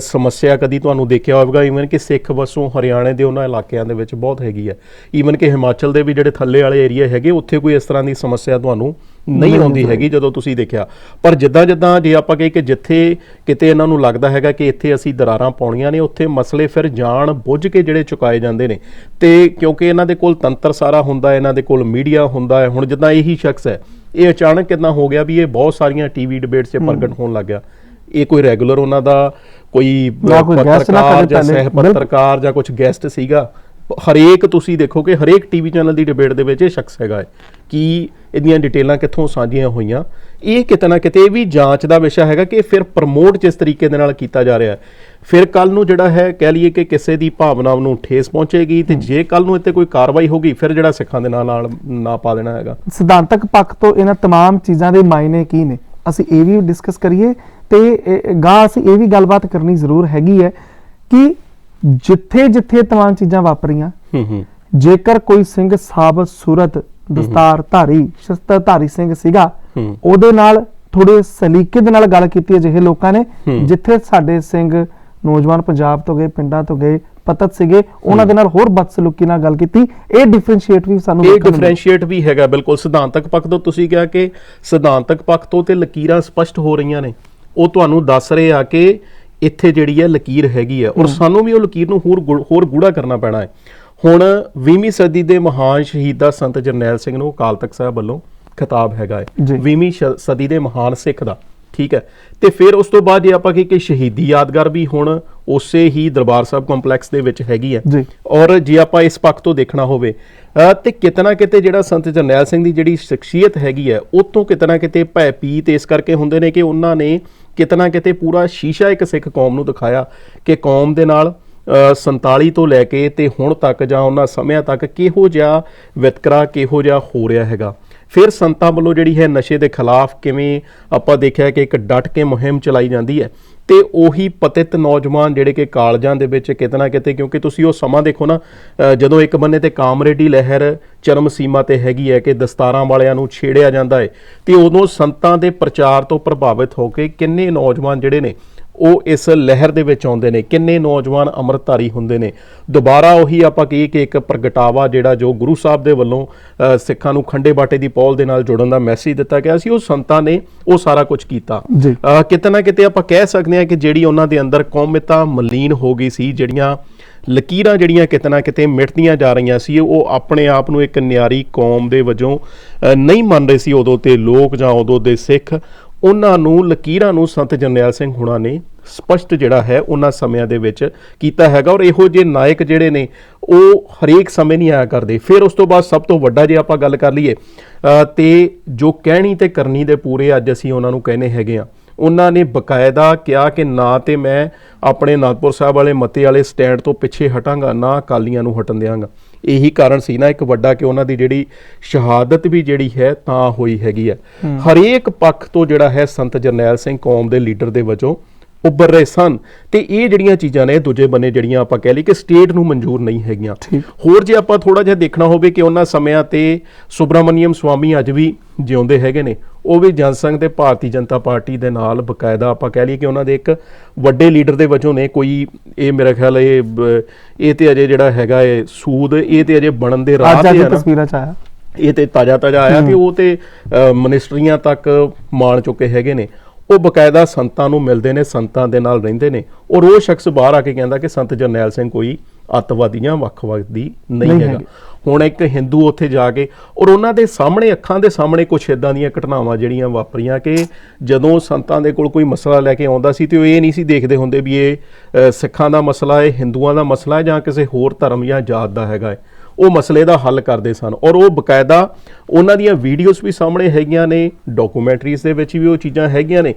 ਸਮੱਸਿਆ ਕਦੀ ਤੁਹਾਨੂੰ ਦੇਖਿਆ ਹੋਵੇਗਾ ਈਵਨ ਕਿ ਸਿੱਖ ਵਸੋਂ ਹਰਿਆਣੇ ਦੇ ਉਹਨਾਂ ਇਲਾਕਿਆਂ ਦੇ ਵਿੱਚ ਬਹੁਤ ਹੈਗੀ ਹੈ ਈਵਨ ਕਿ ਹਿਮਾਚਲ ਦੇ ਵੀ ਜਿਹੜੇ ਥੱਲੇ ਵਾਲੇ ਏਰੀਆ ਹੈਗੇ ਉੱਥੇ ਕੋਈ ਇਸ ਤਰ੍ਹਾਂ ਦੀ ਸਮੱਸਿਆ ਤੁਹਾਨੂੰ ਨਹੀਂ ਆਉਂਦੀ ਹੈਗੀ ਜਦੋਂ ਤੁਸੀਂ ਦੇਖਿਆ। ਪਰ ਜਿੱਦਾਂ ਜਿੱਦਾਂ ਜੇ ਆਪਾਂ ਕਹੇ ਕਿ ਜਿੱਥੇ ਕਿਤੇ ਇਹਨਾਂ ਨੂੰ ਲੱਗਦਾ ਹੈਗਾ ਕਿ ਇੱਥੇ ਅਸੀਂ ਦਰਾਰਾਂ ਪਾਉਣੀਆਂ ਨੇ ਉੱਥੇ ਮਸਲੇ ਫਿਰ ਜਾਣ ਬੁੱਝ ਕੇ ਜਿਹੜੇ ਚੁਕਾਏ ਜਾਂਦੇ ਨੇ। ਤੇ ਕਿਉਂਕਿ ਇਹਨਾਂ ਦੇ ਕੋਲ ਤੰਤਰ ਸਾਰਾ ਹੁੰਦਾ ਇਹਨਾਂ ਦੇ ਕੋਲ ਮੀਡੀਆ ਹੁੰਦਾ ਹੈ। ਹੁਣ ਜਿੱਦਾਂ ਇਹੀ ਸ਼ਖਸ ਹੈ ਇਹ ਅਚਾਨਕ ਕਿਦਾਂ ਹੋ ਗਿਆ ਵੀ ਇਹ ਬਹੁਤ ਸਾਰੀਆਂ ਟੀਵੀ ਡਿਬੇਟਸ 'ਚ ਪ੍ਰਗਟ ਹੋਣ ਲੱਗ ਗਿਆ। ਇਹ ਕੋਈ ਰੈਗੂਲਰ ਉਹਨਾਂ ਦਾ ਕੋਈ ਪੱਤਰਕਾਰ ਜਾਂ। ਸਹਿ ਪੱਤਰਕਾਰ ਜਾਂ ਕੁਝ ਗੈਸਟ ਸੀਗਾ ਹਰੇਕ ਤੁਸੀਂ ਦੇਖੋ ਕਿ ਹਰੇਕ ਟੀਵੀ ਚੈਨਲ ਦੀ ਡਿਬੇਟ ਦੇ ਵਿੱਚ ਇਹ ਸ਼ਖਸ ਹੈਗਾ ਹੈ ਕਿ ਇਹਦੀਆਂ ਡਿਟੇਲਾਂ ਕਿੱਥੋਂ ਸਾਂਝੀਆਂ ਹੋਈਆਂ ਇਹ ਕਿਤੇ ਨਾ ਕਿਤੇ ਇਹ ਵੀ ਜਾਂਚ ਦਾ ਵਿਸ਼ਾ ਹੈਗਾ ਕਿ ਫਿਰ ਪ੍ਰਮੋਟ ਜਿਸ ਤਰੀਕੇ ਦੇ ਨਾਲ ਕੀਤਾ ਜਾ ਰਿਹਾ ਹੈ ਫਿਰ ਕੱਲ ਨੂੰ ਜਿਹੜਾ ਹੈ ਕਹਿ ਲਈਏ ਕਿ ਕਿਸੇ ਦੀ ਭਾਵਨਾ ਨੂੰ ਠੇਸ ਪਹੁੰਚੇਗੀ ਤੇ ਜੇ ਕੱਲ ਨੂੰ ਇੱਥੇ ਕੋਈ ਕਾਰਵਾਈ ਹੋਗੀ ਫਿਰ ਜਿਹੜਾ ਸਿੱਖਾਂ ਦੇ ਨਾਲ ਨਾਲ ਨਾ ਪਾ ਦੇਣਾ ਹੈਗਾ ਸਿਧਾਂਤਕ ਪੱਖ ਤੋਂ ਇਹਨਾਂ तमाम ਚੀਜ਼ਾਂ ਦੇ ਮਾਇਨੇ ਕੀ ਨੇ ਅਸੀਂ ਇਹ ਵੀ ਡਿਸਕਸ ਕਰੀਏ ਤੇ ਗਾ ਅਸੀਂ ਇਹ ਵੀ ਗੱਲਬਾਤ ਕਰਨੀ ਜ਼ਰੂਰ ਹੈਗੀ ਹੈ ਕਿ ਜਿੱਥੇ ਜਿੱਥੇ ਤਮਾਮ ਚੀਜ਼ਾਂ ਵਾਪਰੀਆਂ ਹੂੰ ਹੂੰ। ਜੇਕਰ ਕੋਈ ਸਿੰਘ ਸਾਬ ਸੂਰਤ ਦਸਤਾਰ ਧਾਰੀ ਸ਼ਸਤਰ ਧਾਰੀ ਸਿੰਘ ਸੀਗਾ ਉਹਦੇ ਨਾਲ ਥੋੜੇ ਸਲੀਕੇ ਦੇ ਨਾਲ ਗੱਲ ਕੀਤੀ ਅਜਿਹੇ ਲੋਕਾਂ ਨੇ ਜਿੱਥੇ ਸਾਡੇ ਸਿੰਘ ਨੌਜਵਾਨ ਪੰਜਾਬ ਤੋਂ ਗਏ ਪਿੰਡਾਂ ਤੋਂ ਗਏ ਪਤਤ ਸੀਗੇ ਉਹਨਾਂ ਦੇ ਨਾਲ ਹੋਰ ਬਦਸਲੂਕੀ ਨਾਲ ਗੱਲ ਕੀਤੀ। ਇਹ ਡਿਫਰੈਂਸ਼ੀਏਟ ਵੀ ਸਾਨੂੰ ਇਹ ਡਿਫਰੈਂਸ਼ੀਏਟ ਵੀ ਹੈਗਾ ਬਿਲਕੁਲ। ਸਿਧਾਂਤਕ ਪੱਖ ਤੋਂ ਤੁਸੀਂ ਕਿਹਾ ਕਿ ਸਿਧਾਂਤਕ ਪੱਖ ਤੋਂ ਤੇ ਲਕੀਰਾਂ ਸਪਸ਼ਟ ਹੋ ਰਹੀਆਂ ਨੇ। ਉਹ ਤੁਹਾਨੂੰ ਦੱਸ ਰਹੇ ਆ ਕਿ ਇੱਥੇ ਜਿਹੜੀ ਹੈ ਲਕੀਰ ਹੈਗੀ ਹੈ ਔਰ ਸਾਨੂੰ ਵੀ ਉਹ ਲਕੀਰ ਨੂੰ ਹੋਰ ਹੋਰ ਗੂੜਾ ਕਰਨਾ ਪੈਣਾ ਹੈ। ਹੁਣ 20ਵੀਂ ਸਦੀ ਦੇ ਮਹਾਨ ਸ਼ਹੀਦਾ ਸੰਤ ਜਰਨੈਲ ਸਿੰਘ ਨੂੰ ਅਕਾਲ ਤਖਤ ਸਾਹਿਬ ਵੱਲੋਂ ਖਿਤਾਬ ਹੈਗਾ ਹੈ। ਜੀ। 20ਵੀਂ ਸ਼- ਸਦੀ ਦੇ ਮਹਾਨ ਸਿੱਖ ਦਾ। ਠੀਕ ਹੈ। ਤੇ ਫਿਰ ਉਸ ਤੋਂ ਬਾਅਦ ਜੇ ਆਪਾਂ ਕਹੀਏ ਕਿ ਸ਼ਹੀਦੀ ਯਾਦਗਾਰ ਵੀ ਹੁਣ ਉਸੇ ਹੀ ਦਰਬਾਰ ਸਾਹਿਬ ਕੰਪਲੈਕਸ ਦੇ ਵਿੱਚ ਹੈਗੀ ਹੈ। ਔਰ ਜੇ ਆਪਾਂ ਇਸ ਪੱਖ ਤੋਂ ਦੇਖਣਾ ਹੋਵੇ ਤੇ ਕਿਤਨਾ ਕਿਤੇ ਜਿਹੜਾ ਸੰਤ ਜਰਨੈਲ ਸਿੰਘ ਦੀ ਜਿਹੜੀ ਸ਼ਖਸੀਅਤ ਹੈਗੀ ਹੈ ਉਹ ਤੋਂ ਕਿਤਨਾ ਕਿਤੇ ਭੈ ਪੀਤ ਇਸ ਕਰਕੇ ਹੁੰਦੇ ਨੇ ਕਿ ਉਹਨਾਂ ਨੇ ਕਿਤਨਾ ਕਿਤੇ ਪੂਰਾ ਸ਼ੀਸ਼ਾ ਇੱਕ ਸਿੱਖ ਕੌਮ ਨੂੰ ਦਿਖਾਇਆ ਕਿ ਕੌਮ ਦੇ ਨਾਲ ਅ, 47 ਤੋਂ ਲੈ ਕੇ ਤੇ ਹੁਣ ਤੱਕ ਜਾਂ ਉਹਨਾਂ ਸਮਿਆਂ ਤੱਕ ਕਿਹੋ ਜਿਹਾ ਵਿਤਕਰਾ ਕਿਹੋ ਜਿਹਾ ਹੋ ਰਿਹਾ ਹੈਗਾ। ਫਿਰ ਸੰਤਾਂ ਵੱਲੋਂ ਜਿਹੜੀ ਹੈ ਨਸ਼ੇ ਦੇ ਖਿਲਾਫ ਕਿਵੇਂ ਆਪਾਂ ਦੇਖਿਆ ਕਿ ਇੱਕ ਡਟ ਕੇ ਮੁਹਿੰਮ ਚਲਾਈ ਜਾਂਦੀ ਹੈ ਤੇ ਉਹੀ ਪਤਿਤ ਨੌਜਵਾਨ ਜਿਹੜੇ ਕਿ ਕਾਲਜਾਂ ਦੇ ਵਿੱਚ ਕਿਤੇ ਨਾ ਕਿਤੇ, ਕਿਉਂਕਿ ਤੁਸੀਂ ਉਹ ਸਮਾਂ ਦੇਖੋ ਨਾ ਜਦੋਂ ਇੱਕ ਬੰਨੇ ਤੇ ਕਾਮਰੇਡੀ ਲਹਿਰ ਚਰਮ ਸੀਮਾ ਤੇ ਹੈਗੀ ਹੈ ਕਿ ਦਸਤਾਰਾਂ ਵਾਲਿਆਂ ਨੂੰ ਛੇੜਿਆ ਜਾਂਦਾ ਹੈ, ਤੇ ਉਦੋਂ ਸੰਤਾਂ ਦੇ ਪ੍ਰਚਾਰ ਤੋਂ ਪ੍ਰਭਾਵਿਤ ਹੋ ਕੇ ਕਿੰਨੇ ਨੌਜਵਾਨ ਜਿਹੜੇ ਨੇ ਉਹ ਇਸ ਲਹਿਰ ਦੇ ਵਿੱਚ ਆਉਂਦੇ ਨੇ। ਕਿੰਨੇ ਨੌਜਵਾਨ ਅੰਮ੍ਰਿਤਧਾਰੀ ਹੁੰਦੇ ਨੇ। ਦੁਬਾਰਾ ਉਹੀ ਆਪਾਂ ਕਹੀਏ ਕਿ ਇੱਕ ਪ੍ਰਗਟਾਵਾ ਜਿਹੜਾ ਜੋ ਗੁਰੂ ਸਾਹਿਬ ਦੇ ਵੱਲੋਂ ਸਿੱਖਾਂ ਨੂੰ ਖੰਡੇ ਬਾਟੇ ਦੀ ਪੌਲ ਦੇ ਨਾਲ ਜੋੜਨ ਦਾ ਮੈਸੇਜ ਦਿੱਤਾ ਗਿਆ ਸੀ ਉਹ ਸੰਤਾਂ ਨੇ ਉਹ ਸਾਰਾ ਕੁਝ ਕੀਤਾ। ਕਿਤੇ ਨਾ ਕਿਤੇ ਆਪਾਂ ਕਹਿ ਸਕਦੇ ਹਾਂ ਕਿ ਜਿਹੜੀ ਉਹਨਾਂ ਦੇ ਅੰਦਰ ਕੌਮਿਅਤਾ ਮਲੀਨ ਹੋ ਗਈ ਸੀ ਜਿਹੜੀਆਂ ਲਕੀਰਾਂ ਜਿਹੜੀਆਂ ਕਿਤੇ ਨਾ ਕਿਤੇ ਮਿਟਦੀਆਂ ਜਾ ਰਹੀਆਂ ਸੀ ਉਹ ਆਪਣੇ ਆਪ ਨੂੰ ਇੱਕ ਨਿਆਰੀ ਕੌਮ ਦੇ ਵਜੋਂ ਨਹੀਂ ਮੰਨ ਰਹੇ ਸੀ। ਉਦੋਂ ਤੇ ਲੋਕ ਜਾਂ ਉਦੋਂ ਦੇ ਸਿੱਖ ਉਹਨਾਂ ਨੂੰ ਲਕੀਰਾਂ ਨੂੰ ਸੰਤ ਜਰਨੈਲ ਸਿੰਘ ਹੁਣਾਂ ਨੇ ਸਪਸ਼ਟ ਜਿਹੜਾ ਹੈ ਉਹਨਾਂ ਸਮਿਆਂ ਦੇ ਵਿੱਚ ਕੀਤਾ ਹੈਗਾ ਔਰ ਇਹੋ ਜਿਹੇ ਨਾਇਕ ਜਿਹੜੇ ਨੇ ਉਹ ਹਰੇਕ ਸਮੇਂ ਨਹੀਂ ਆਇਆ ਕਰਦੇ। ਫਿਰ ਉਸ ਤੋਂ ਬਾਅਦ ਸਭ ਤੋਂ ਵੱਡਾ ਜੇ ਆਪਾਂ ਗੱਲ ਕਰ ਲਈਏ ਅ, ਤੇ ਜੋ ਕਹਿਣੀ ਤੇ ਕਰਨੀ ਦੇ ਪੂਰੇ ਅੱਜ ਅਸੀਂ ਉਹਨਾਂ ਨੂੰ ਕਹਿੰਦੇ ਹੈਗੇ ਆ ਉਹਨਾਂ ਨੇ ਬਕਾਇਦਾ ਕਿਹਾ ਕਿ ਨਾ ਤੇ ਮੈਂ ਆਪਣੇ ਅਨੰਦਪੁਰ ਸਾਹਿਬ ਵਾਲੇ ਮਤੇ ਵਾਲੇ ਸਟੈਂਡ ਤੋਂ ਪਿੱਛੇ ਹਟਾਂਗਾ ਨਾ ਅਕਾਲੀਆਂ ਨੂੰ ਹਟਣ ਦਿਆਂਗਾ। ਇਹੀ ਕਾਰਨ ਸੀ ਨਾ ਇੱਕ ਵੱਡਾ ਕਿ ਉਹਨਾਂ ਦੀ ਜਿਹੜੀ ਸ਼ਹਾਦਤ ਵੀ ਜਿਹੜੀ ਹੈ ਤਾਂ ਹੋਈ ਹੈਗੀ ਹੈ। ਹਰੇਕ ਪੱਖ ਤੋਂ ਜਿਹੜਾ ਹੈ ਸੰਤ ਜਰਨੈਲ ਸਿੰਘ ਕੌਮ ਦੇ ਲੀਡਰ ਦੇ ਵਜੋਂ ਉੱਭਰ ਰਹੇ ਸਨ। ਤੇ ਇਹ ਜਿਹੜੀਆਂ ਚੀਜ਼ਾਂ ਨੇ ਦੂਜੇ ਬੰਨੇ ਜਿਹੜੀਆਂ ਆਪਾਂ ਕਹਿ ਲਈ ਕਿ ਸਟੇਟ ਨੂੰ ਮਨਜ਼ੂਰ ਨਹੀਂ ਹੈਗੀਆਂ। ਹੋਰ ਜੇ ਆਪਾਂ ਥੋੜਾ ਜਿਹਾ ਦੇਖਣਾ ਹੋਵੇ ਕਿ ਉਹਨਾਂ ਸਮਿਆਂ ਤੇ ਸੁਬਰਾਮਨੀਅਮ ਸਵਾਮੀ ਅੱਜ ਵੀ ਜਿਉਂਦੇ ਹੈਗੇ ਨੇ ਉਹ ਵੀ ਜਨਸੰਘ ਤੇ ਭਾਰਤੀ ਜਨਤਾ ਪਾਰਟੀ ਦੇ ਨਾਲ ਬਕਾਇਦਾ ਆਪਾਂ ਕਹਿ ਲਈਏ ਕਿ ਉਹਨਾਂ ਦੇ ਇੱਕ ਵੱਡੇ ਲੀਡਰ ਦੇ ਵਜੋਂ ਨੇ ਕੋਈ ਇਹ ਮੇਰਾ ਖਿਆਲ ਇਹ ਇਹ ਤੇ ਅਜੇ ਜਿਹੜਾ ਹੈਗਾ ਇਹ ਸੂਦ ਇਹ ਤੇ ਅਜੇ ਬਣਨ ਦੇ ਰਾਹ ਤੇ ਆ ਤਸਵੀਰਾਂ ਚ ਆਇਆ। ਇਹ ਤੇ ਤਾਜ਼ਾ ਤਾਜ਼ਾ ਆਇਆ ਕਿ ਉਹ ਤੇ ਮਨਿਸਟਰੀਆਂ ਤੱਕ ਮਾਣ ਚੁੱਕੇ ਹੈਗੇ ਨੇ। ਉਹ ਬਕਾਇਦਾ ਸੰਤਾਂ ਨੂੰ ਮਿਲਦੇ ਨੇ ਸੰਤਾਂ ਦੇ ਨਾਲ ਰਹਿੰਦੇ ਨੇ। ਔਰ ਉਹ ਸ਼ਖਸ ਬਾਹਰ ਆ ਕੇ ਕਹਿੰਦਾ ਕਿ ਸੰਤ ਜਰਨੈਲ ਸਿੰਘ ਕੋਈ ਅੱਤਵਾਦੀ ਜਾਂ ਵੱਖਵਾਦੀ ਨਹੀਂ ਨਹੀਂ ਹੈਗਾ। ਹੁਣ ਇੱਕ ਹਿੰਦੂ ਉੱਥੇ ਜਾ ਕੇ ਔਰ ਉਹਨਾਂ ਦੇ ਸਾਹਮਣੇ ਅੱਖਾਂ ਦੇ ਸਾਹਮਣੇ ਕੁਝ ਇਦਾਂ ਦੀਆਂ ਘਟਨਾਵਾਂ ਜਿਹੜੀਆਂ ਵਾਪਰੀਆਂ ਕਿ ਜਦੋਂ ਸੰਤਾਂ ਦੇ ਕੋਲ ਕੋਈ ਮਸਲਾ ਲੈ ਕੇ ਆਉਂਦਾ ਸੀ ਤੇ ਉਹ ਇਹ ਨਹੀਂ ਸੀ ਦੇਖਦੇ ਹੁੰਦੇ ਵੀ ਇਹ ਸਿੱਖਾਂ ਦਾ ਮਸਲਾ ਹੈ ਹਿੰਦੂਆਂ ਦਾ ਮਸਲਾ ਹੈ ਜਾਂ ਕਿਸੇ ਹੋਰ ਧਰਮ ਜਾਂ ਜਾਤ ਦਾ ਹੈਗਾ ਹੈ। ਉਹ ਮਸਲੇ ਦਾ ਹੱਲ ਕਰਦੇ ਸਨ। ਔਰ ਉਹ ਬਕਾਇਦਾ ਉਹਨਾਂ ਦੀਆਂ ਵੀਡੀਓਜ਼ ਵੀ ਸਾਹਮਣੇ ਹੈਗੀਆਂ ਨੇ ਡਾਕੂਮੈਂਟਰੀਜ਼ ਦੇ ਵਿੱਚ ਵੀ ਉਹ ਚੀਜ਼ਾਂ ਹੈਗੀਆਂ ਨੇ।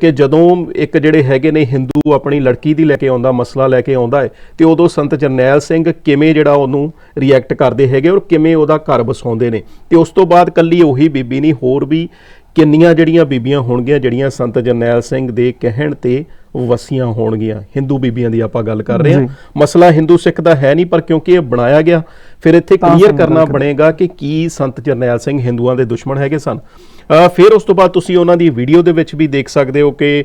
ਕਿ ਜਦੋਂ ਇੱਕ ਜਿਹੜੇ ਹੈਗੇ ਨੇ ਹਿੰਦੂ ਆਪਣੀ ਲੜਕੀ ਦੀ ਲੈ ਕੇ ਆਉਂਦਾ, ਮਸਲਾ ਲੈ ਕੇ ਆਉਂਦਾ ਹੈ, ਤੇ ਉਦੋਂ ਸੰਤ ਜਰਨੈਲ ਸਿੰਘ ਕਿਵੇਂ ਜਿਹੜਾ ਉਹਨੂੰ ਰਿਐਕਟ ਕਰਦੇ ਹੈਗੇ ਔਰ ਕਿਵੇਂ ਉਹਦਾ ਘਰ ਵਸਾਉਂਦੇ ਨੇ। ਤੇ ਉਸ ਤੋਂ ਬਾਅਦ ਕੱਲੀ ਉਹੀ ਬੀਬੀ ਨਹੀਂ, ਹੋਰ ਵੀ ਕਿੰਨੀਆਂ ਜਿਹੜੀਆਂ ਬੀਬੀਆਂ ਹੋਣਗੀਆਂ ਜਿਹੜੀਆਂ ਸੰਤ ਜਰਨੈਲ ਸਿੰਘ ਦੇ ਕਹਿਣ ਤੇ ਵਸੀਆਂ ਹੋਣਗੀਆਂ? ਹਿੰਦੂ ਬੀਬੀਆਂ ਦੀ ਆਪਾਂ ਗੱਲ ਕਰ ਰਹੇ ਹਾਂ। ਮਸਲਾ ਹਿੰਦੂ ਸਿੱਖ ਦਾ ਹੈ ਨਹੀਂ ਪਰ ਕਿਉਂਕਿ ਇਹ ਬਣਾਇਆ ਗਿਆ ਫਿਰ ਇੱਥੇ ਕਲੀਅਰ ਕਰਨਾ ਬਣੇਗਾ ਕਿ ਕੀ ਸੰਤ ਜਰਨੈਲ ਸਿੰਘ ਹਿੰਦੂਆਂ ਦੇ ਦੁਸ਼ਮਣ ਹੈਗੇ ਸਨ। ਫਿਰ ਉਸ ਤੋਂ ਬਾਅਦ ਤੁਸੀਂ ਉਹਨਾਂ ਦੀ ਵੀਡੀਓ ਦੇ ਵਿੱਚ ਵੀ ਦੇਖ ਸਕਦੇ ਹੋ ਕਿ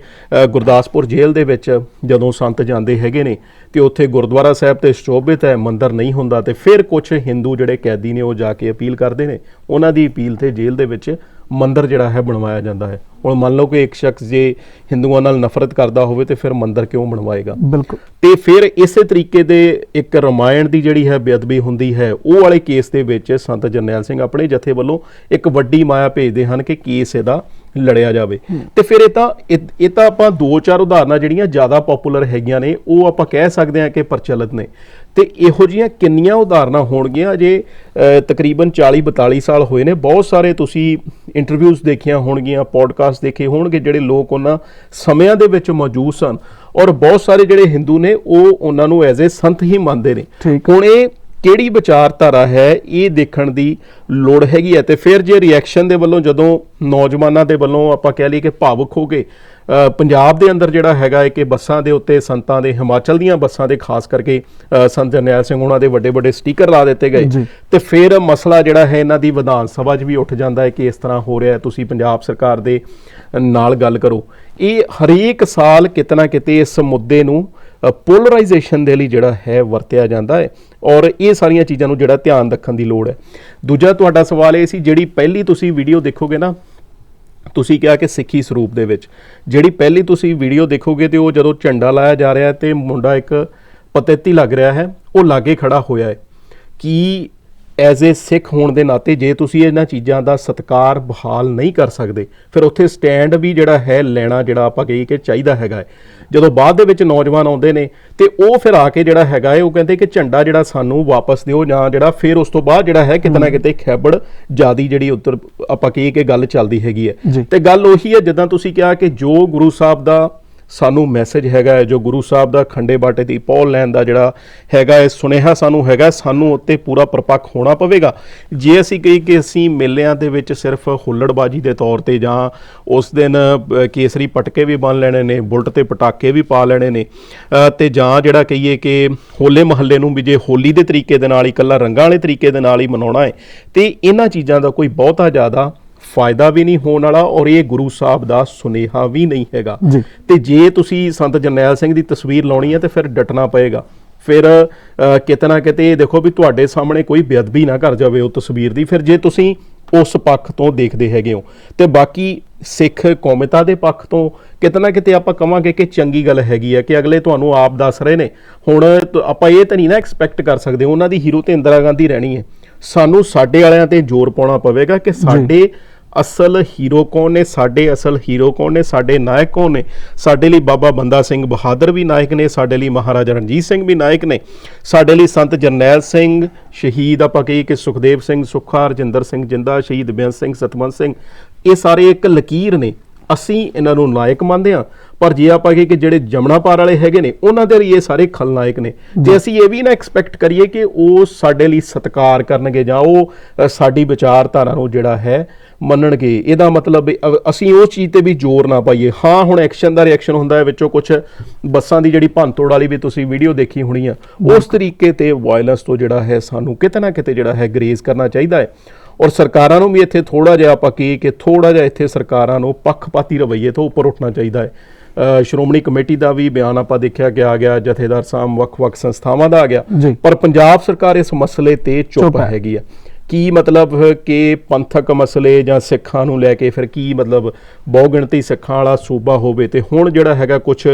ਗੁਰਦਾਸਪੁਰ ਜੇਲ੍ਹ ਦੇ ਵਿੱਚ ਜਦੋਂ ਸੰਤ ਜਾਂਦੇ ਹੈਗੇ ਨੇ ਤੇ ਉੱਥੇ ਗੁਰਦੁਆਰਾ ਸਾਹਿਬ ਤੇ ਸ਼ੋਭਿਤ ਹੈ ਮੰਦਿਰ ਨਹੀਂ ਹੁੰਦਾ ਤੇ ਫਿਰ ਕੁਝ ਹਿੰਦੂ ਜਿਹੜੇ ਕੈਦੀ ਨੇ ਉਹ ਜਾ ਕੇ ਅਪੀਲ ਕਰਦੇ ਨੇ। ਉਹਨਾਂ ਦੀ ਅਪੀਲ ਤੇ ਜੇਲ੍ਹ ਦੇ ਵਿੱਚ ਮੰਦਿਰ ਜਿਹੜਾ ਹੈ ਬਣਵਾਇਆ ਜਾਂਦਾ ਹੈ। ਹੁਣ ਮੰਨ ਲਓ ਕਿ ਇੱਕ ਸ਼ਖਸ ਜੇ ਹਿੰਦੂਆਂ ਨਾਲ ਨਫ਼ਰਤ ਕਰਦਾ ਹੋਵੇ ਤੇ ਫਿਰ ਮੰਦਿਰ ਕਿਉਂ ਬਣਵਾਏਗਾ? ਬਿਲਕੁਲ। ਤੇ ਫਿਰ ਇਸੇ ਤਰੀਕੇ ਦੇ ਇੱਕ ਰਮਾਇਣ ਦੀ ਜਿਹੜੀ ਹੈ ਬੇਅਦਬੀ ਹੁੰਦੀ ਹੈ ਉਹ ਵਾਲੇ ਕੇਸ ਦੇ ਵਿੱਚ ਸੰਤ ਜਰਨੈਲ ਸਿੰਘ ਆਪਣੇ ਜਥੇ ਵੱਲੋਂ ਇੱਕ ਵੱਡੀ ਮਾਇਆ ਭੇਜਦੇ ਹਨ ਕਿ ਕੇਸ ਇਹਦਾ ਲੜਿਆ ਜਾਵੇ। ਤੇ ਫਿਰ ਇਹ ਤਾਂ ਇਹ ਤਾਂ ਆਪਾਂ ਦੋ ਚਾਰ ਉਦਾਹਰਨਾਂ ਜਿਹੜੀਆਂ ਜ਼ਿਆਦਾ ਪਪੂਲਰ ਹੈਗੀਆਂ ਨੇ ਉਹ ਆਪਾਂ ਕਹਿ ਸਕਦੇ ਹਾਂ ਕਿ ਪ੍ਰਚਲਿਤ ਨੇ। ਤੇ ਇਹੋ ਜੀਆਂ ਕਿੰਨੀਆਂ ਉਦਾਹਰਨਾਂ ਹੋਣਗੀਆਂ ਜੇ ਤਕਰੀਬਨ 40 42 ਸਾਲ ਹੋਏ ਨੇ। ਬਹੁਤ ਸਾਰੇ ਤੁਸੀਂ ਇੰਟਰਵਿਊਜ਼ ਦੇਖੀਆਂ ਹੋਣਗੀਆਂ ਪੋਡਕਾਸਟ ਦੇਖੇ ਹੋਣਗੇ ਜਿਹੜੇ ਲੋਕ ਉਹਨਾਂ ਸਮਿਆਂ ਦੇ ਵਿੱਚ ਮੌਜੂਦ ਸਨ। ਔਰ ਬਹੁਤ ਸਾਰੇ ਜਿਹੜੇ ਹਿੰਦੂ ਨੇ ਉਹ ਉਹਨਾਂ ਨੂੰ ਐਜ਼ ਅ ਸੰਤ ਹੀ ਮੰਨਦੇ ਨੇ। ਹੁਣ ਇਹ ਕਿਹੜੀ ਵਿਚਾਰਧਾਰਾ ਹੈ ਇਹ ਦੇਖਣ ਦੀ ਲੋੜ ਹੈਗੀ ਹੈ। ਤੇ ਫਿਰ ਜੇ ਰਿਐਕਸ਼ਨ ਦੇ ਵੱਲੋਂ ਜਦੋਂ ਨੌਜਵਾਨਾਂ ਦੇ ਵੱਲੋਂ ਆਪਾਂ ਕਹਿ ਲਈਏ ਕਿ ਭਾਵੁਕ ਹੋ ਗਏ ਪੰਜਾਬ ਦੇ ਅੰਦਰ ਜਿਹੜਾ ਹੈਗਾ ਹੈ ਕਿ ਬੱਸਾਂ ਦੇ ਉੱਤੇ ਸੰਤਾਂ ਦੇ ਹਿਮਾਚਲ ਦੀਆਂ ਬੱਸਾਂ ਦੇ ਖਾਸ ਕਰਕੇ ਸੰਤ ਜਰਨੈਲ ਸਿੰਘ ਉਹਨਾਂ ਦੇ ਵੱਡੇ ਵੱਡੇ ਸਟicker ਲਾ ਦਿੱਤੇ ਗਏ। ਤੇ ਫਿਰ ਮਸਲਾ ਜਿਹੜਾ ਹੈ ਇਹਨਾਂ ਦੀ ਵਿਧਾਨ ਸਭਾ 'ਚ ਵੀ ਉੱਠ ਜਾਂਦਾ ਹੈ ਕਿ ਇਸ ਤਰ੍ਹਾਂ ਹੋ ਰਿਹਾ ਹੈ। ਤੁਸੀਂ ਪੰਜਾਬ ਸਰਕਾਰ ਦੇ ਨਾਲ ਗੱਲ ਕਰੋ। ਇਹ ਹਰੇਕ ਸਾਲ ਕਿਤਨਾ ਕਿਤੇ ਇਸ ਮੁੱਦੇ ਨੂੰ ਪੋਲਰਾਈਜੇਸ਼ਨ ਦੇ ਲਈ ਜਿਹੜਾ ਹੈ ਵਰਤਿਆ ਜਾਂਦਾ ਹੈ। ਔਰ ਇਹ ਸਾਰੀਆਂ ਚੀਜ਼ਾਂ ਨੂੰ ਜਿਹੜਾ ਧਿਆਨ ਰੱਖਣ ਦੀ ਲੋੜ ਹੈ। ਦੂਜਾ ਤੁਹਾਡਾ ਸਵਾਲ ਇਹ ਸੀ, ਜਿਹੜੀ ਪਹਿਲੀ ਤੁਸੀਂ ਵੀਡੀਓ ਦੇਖੋਗੇ ਨਾ, ਤੁਸੀਂ ਕਿਹਾ ਕਿ ਸਿੱਖੀ ਸਰੂਪ ਦੇ ਵਿੱਚ। ਜਿਹੜੀ ਪਹਿਲੀ ਤੁਸੀਂ ਵੀਡੀਓ ਦੇਖੋਗੇ ਤੇ ਉਹ ਜਦੋਂ ਝੰਡਾ ਲਾਇਆ ਜਾ ਰਿਹਾ ਹੈ ਤੇ ਮੁੰਡਾ ਇੱਕ ਪਤੈਤੀ ਲੱਗ ਰਿਹਾ ਹੈ, ਉਹ ਲਾਗੇ ਖੜਾ ਹੋਇਆ ਹੈ। ਕੀ ਐਜ਼ ਅ ਸਿੱਖ ਹੋਣ ਦੇ ਨਾਤੇ ਜੇ ਤੁਸੀਂ ਇਹਨਾਂ ਚੀਜ਼ਾਂ ਦਾ ਸਤਕਾਰ ਬਹਾਲ ਨਹੀਂ ਕਰ ਸਕਦੇ ਫਿਰ ਉੱਥੇ ਸਟੈਂਡ ਵੀ ਜਿਹੜਾ ਹੈ ਲੈਣਾ ਜਿਹੜਾ ਆਪਾਂ ਕਹੀਏ ਕਿ ਚਾਹੀਦਾ ਹੈਗਾ ਹੈ। ਜਦੋਂ ਬਾਅਦ ਦੇ ਵਿੱਚ ਨੌਜਵਾਨ ਆਉਂਦੇ ਨੇ ਤੇ ਉਹ ਫਿਰ ਆ ਕੇ ਜਿਹੜਾ ਹੈਗਾ ਹੈ ਉਹ ਕਹਿੰਦੇ ਕਿ ਝੰਡਾ ਜਿਹੜਾ ਸਾਨੂੰ ਵਾਪਸ ਦਿਓ ਜਾਂ ਜਿਹੜਾ ਫਿਰ ਉਸ ਤੋਂ ਬਾਅਦ ਜਿਹੜਾ ਹੈ ਕਿਤੇ ਨਾ ਕਿਤੇ ਖੈਬੜ ਜਿਆਦੀ ਜਿਹੜੀ ਉੱਤਰ ਆਪਾਂ ਕਹੀਏ ਕਿ ਗੱਲ ਚੱਲਦੀ ਹੈਗੀ। ਹੈ। ਤੇ ਗੱਲ ਉਹੀ ਹੈ ਜਿੱਦਾਂ ਤੁਸੀਂ ਕਿਹਾ ਕਿ ਜੋ ਗੁਰੂ ਸਾਹਿਬ ਦਾ ਸਾਨੂੰ ਮੈਸੇਜ ਹੈਗਾ ਹੈ ਜੋ ਗੁਰੂ ਸਾਹਿਬ ਦਾ ਖੰਡੇ ਬਾਟੇ ਦੀ ਪੌਲ ਲੈਣ ਦਾ ਜਿਹੜਾ ਹੈਗਾ ਹੈ ਸੁਨੇਹਾ ਸਾਨੂੰ ਹੈਗਾ ਸਾਨੂੰ ਉੱਤੇ ਪੂਰਾ ਪ੍ਰਪੱਖ ਹੋਣਾ ਪਵੇਗਾ। ਜੇ ਅਸੀਂ ਕਹੀ ਕਿ ਅਸੀਂ ਮੇਲਿਆਂ ਦੇ ਵਿੱਚ ਸਿਰਫ ਹੁੱਲੜਬਾਜੀ ਦੇ ਤੌਰ ਤੇ ਜਾਂ ਉਸ ਦਿਨ ਕੇਸਰੀ ਪਟਕੇ ਵੀ ਬੰਨ ਲੈਣੇ ਨੇ ਬੁਲਟ ਤੇ ਪਟਾਕੇ ਵੀ ਪਾ ਲੈਣੇ ਨੇ ਅ, ਤੇ ਜਾਂ ਜਿਹੜਾ ਕਹੀਏ ਕਿ ਹੋਲੇ ਮਹੱਲੇ ਨੂੰ ਵੀ ਜੇ ਹੋਲੀ ਦੇ ਤਰੀਕੇ ਦੇ ਨਾਲ ਹੀ ਇਕੱਲਾ ਰੰਗਾਂ ਵਾਲੇ ਤਰੀਕੇ ਦੇ ਨਾਲ ਹੀ ਮਨਾਉਣਾ ਹੈ ਤੇ ਇਹਨਾਂ ਚੀਜ਼ਾਂ ਦਾ ਕੋਈ ਬਹੁਤਾ ਜ਼ਿਆਦਾ ਫਾਇਦਾ ਵੀ ਨਹੀਂ ਹੋਣ ਵਾਲਾ ਔਰ ਇਹ ਗੁਰੂ ਸਾਹਿਬ ਦਾ ਸੁਨੇਹਾ ਵੀ ਨਹੀਂ ਹੈਗਾ। ਤੇ ਜੇ ਤੁਸੀਂ ਸੰਤ ਜਰਨੈਲ ਸਿੰਘ ਦੀ ਤਸਵੀਰ ਲਾਉਣੀ ਹੈ ਤੇ ਫਿਰ ਡਟਣਾ ਪਏਗਾ। ਫਿਰ ਕਿਤੇ ਨਾ ਕਿਤੇ ਇਹ ਦੇਖੋ ਵੀ ਤੁਹਾਡੇ ਸਾਹਮਣੇ ਕੋਈ ਬੇਅਦਬੀ ਨਾ ਕਰ ਜਾਵੇ ਉਹ ਤਸਵੀਰ ਦੀ। ਫਿਰ ਜੇ ਤੁਸੀਂ ਉਸ ਪੱਖ ਤੋਂ ਦੇਖਦੇ ਹੈਗੇ ਹੋ ਤੇ ਬਾਕੀ ਸਿੱਖ ਕੌਮਤਾ ਦੇ ਪੱਖ ਤੋਂ ਕਿਤੇ ਨਾ ਕਿਤੇ ਆਪਾਂ ਕਵਾਂਗੇ ਕਿ ਚੰਗੀ ਗੱਲ ਹੈਗੀ ਹੈ ਕਿ ਅਗਲੇ ਤੁਹਾਨੂੰ ਆਪ ਦੱਸ ਰਹੇ ਨੇ। ਹੁਣ ਆਪਾਂ ਇਹ ਤਾਂ ਨਹੀਂ ਨਾ ਐਕਸਪੈਕਟ ਕਰ ਸਕਦੇ ਉਹਨਾਂ ਦੀ ਹੀਰੋ ਤੇ ਇੰਦਰਾ ਗਾਂਧੀ ਰਹਿਣੀ ਹੈ। ਸਾਨੂੰ ਸਾਡੇ ਵਾਲਿਆਂ ਤੇ ਜ਼ੋਰ ਪਾਉਣਾ ਪਵੇਗਾ ਕਿ ਸਾਡੇ ਅਸਲ ਹੀਰੋ ਕੌਣ ਨੇ? ਸਾਡੇ ਅਸਲ ਹੀਰੋ ਕੌਣ ਨੇ? ਸਾਡੇ ਨਾਇਕ ਕੌਣ ਨੇ? ਸਾਡੇ ਲਈ ਬਾਬਾ ਬੰਦਾ ਸਿੰਘ ਬਹਾਦਰ ਵੀ ਨਾਇਕ ਨੇ, ਸਾਡੇ ਲਈ ਮਹਾਰਾਜਾ ਰਣਜੀਤ ਸਿੰਘ ਵੀ ਨਾਇਕ ਨੇ, ਸਾਡੇ ਲਈ ਸੰਤ ਜਰਨੈਲ ਸਿੰਘ, ਸ਼ਹੀਦ ਆਪਾਂ ਕਹੀਏ ਕਿ ਸੁਖਦੇਵ ਸਿੰਘ ਸੁੱਖਾ ਰਜਿੰਦਰ ਸਿੰਘ ਜਿੰਦਾ, ਸ਼ਹੀਦ ਬੇਅੰਤ ਸਿੰਘ, ਸਤਵੰਤ ਸਿੰਘ, ਇਹ ਸਾਰੇ ਇੱਕ ਲਕੀਰ ਨੇ। ਅਸੀਂ ਇਹਨਾਂ ਨੂੰ ਨਾਇਕ ਮੰਨਦੇ ਹਾਂ। ਪਰ ਜੇ ਆਪਾਂ ਕਹੀਏ ਕਿ ਜਿਹੜੇ ਜਮਣਾ ਪਾਰ ਵਾਲੇ ਹੈਗੇ ਨੇ ਉਹਨਾਂ ਦੇ ਲਈ ਇਹ ਸਾਰੇ ਖਲਨਾਇਕ ਨੇ। ਜੇ ਅਸੀਂ ਇਹ ਵੀ ਨਾ ਐਕਸਪੈਕਟ ਕਰੀਏ ਕਿ ਉਹ ਸਾਡੇ ਲਈ ਸਤਿਕਾਰ ਕਰਨਗੇ ਜਾਂ ਉਹ ਸਾਡੀ ਵਿਚਾਰਧਾਰਾ ਨੂੰ ਜਿਹੜਾ ਹੈ ਮੰਨਣਗੇ। ਇਹਦਾ ਮਤਲਬ ਅਸੀਂ ਉਹ ਚੀਜ਼ ਤੇ ਵੀ ਜ਼ੋਰ ਨਾ ਪਾਈਏ। ਹਾਂ ਹੁਣ ਐਕਸ਼ਨ ਦਾ ਰਿਐਕਸ਼ਨ ਹੁੰਦਾ ਹੈ ਵਿੱਚੋਂ ਕੁਝ ਬੱਸਾਂ ਦੀ ਜਿਹੜੀ ਭੰਨਤੋੜ ਵਾਲੀ ਵੀ ਤੁਸੀਂ ਵੀਡੀਓ ਦੇਖੀ ਹੋਣੀ ਆ। ਉਸ ਤਰੀਕੇ ਤੇ ਵਾਇਲੈਂਸ ਤੋਂ ਜਿਹੜਾ ਹੈ ਸਾਨੂੰ ਕਿਤੇ ਨਾ ਕਿਤੇ ਜਿਹੜਾ ਹੈ ਗਰੇਜ਼ ਕਰਨਾ ਚਾਹੀਦਾ ਹੈ। ਔਰ ਸਰਕਾਰਾਂ ਨੂੰ ਵੀ ਇੱਥੇ ਥੋੜਾ ਜਿਹਾ ਆਪਾਂ ਕੀ ਕਿ ਥੋੜਾ ਜਿਹਾ ਇੱਥੇ ਸਰਕਾਰਾਂ ਨੂੰ ਪੱਖਪਾਤੀ ਰਵੱਈਏ ਤੋਂ ਉੱਪਰ ਉੱਠਣਾ ਚਾਹੀਦਾ ਹੈ ਸ਼੍ਰੋਮਣੀ ਕਮੇਟੀ ਦਾ ਵੀ ਬਿਆਨ ਆਪਾਂ ਦੇਖਿਆ ਕਿ ਆ ਗਿਆ ਜਥੇਦਾਰ ਸਾਹਿਬ ਵੱਖ-ਵੱਖ ਸੰਸਥਾਵਾਂ ਦਾ ਆ ਗਿਆ। ਪਰ ਪੰਜਾਬ ਸਰਕਾਰ ਇਸ ਮਸਲੇ ਤੇ ਚੁੱਪ। ਹੈਗੀ ਆ ਕੀ ਮਤਲਬ ਕਿ ਪੰਥਕ ਮਸਲੇ ਜਾਂ ਸਿੱਖਾਂ ਨੂੰ ਲੈ ਕੇ ਫਿਰ ਕੀ ਮਤਲਬ ਬਹੁ ਗਿਣਤੀ ਸਿੱਖਾਂ ਵਾਲਾ ਸੂਬਾ ਹੋਵੇ ਤੇ ਹੁਣ ਜਿਹੜਾ ਹੈਗਾ ਕੁਝ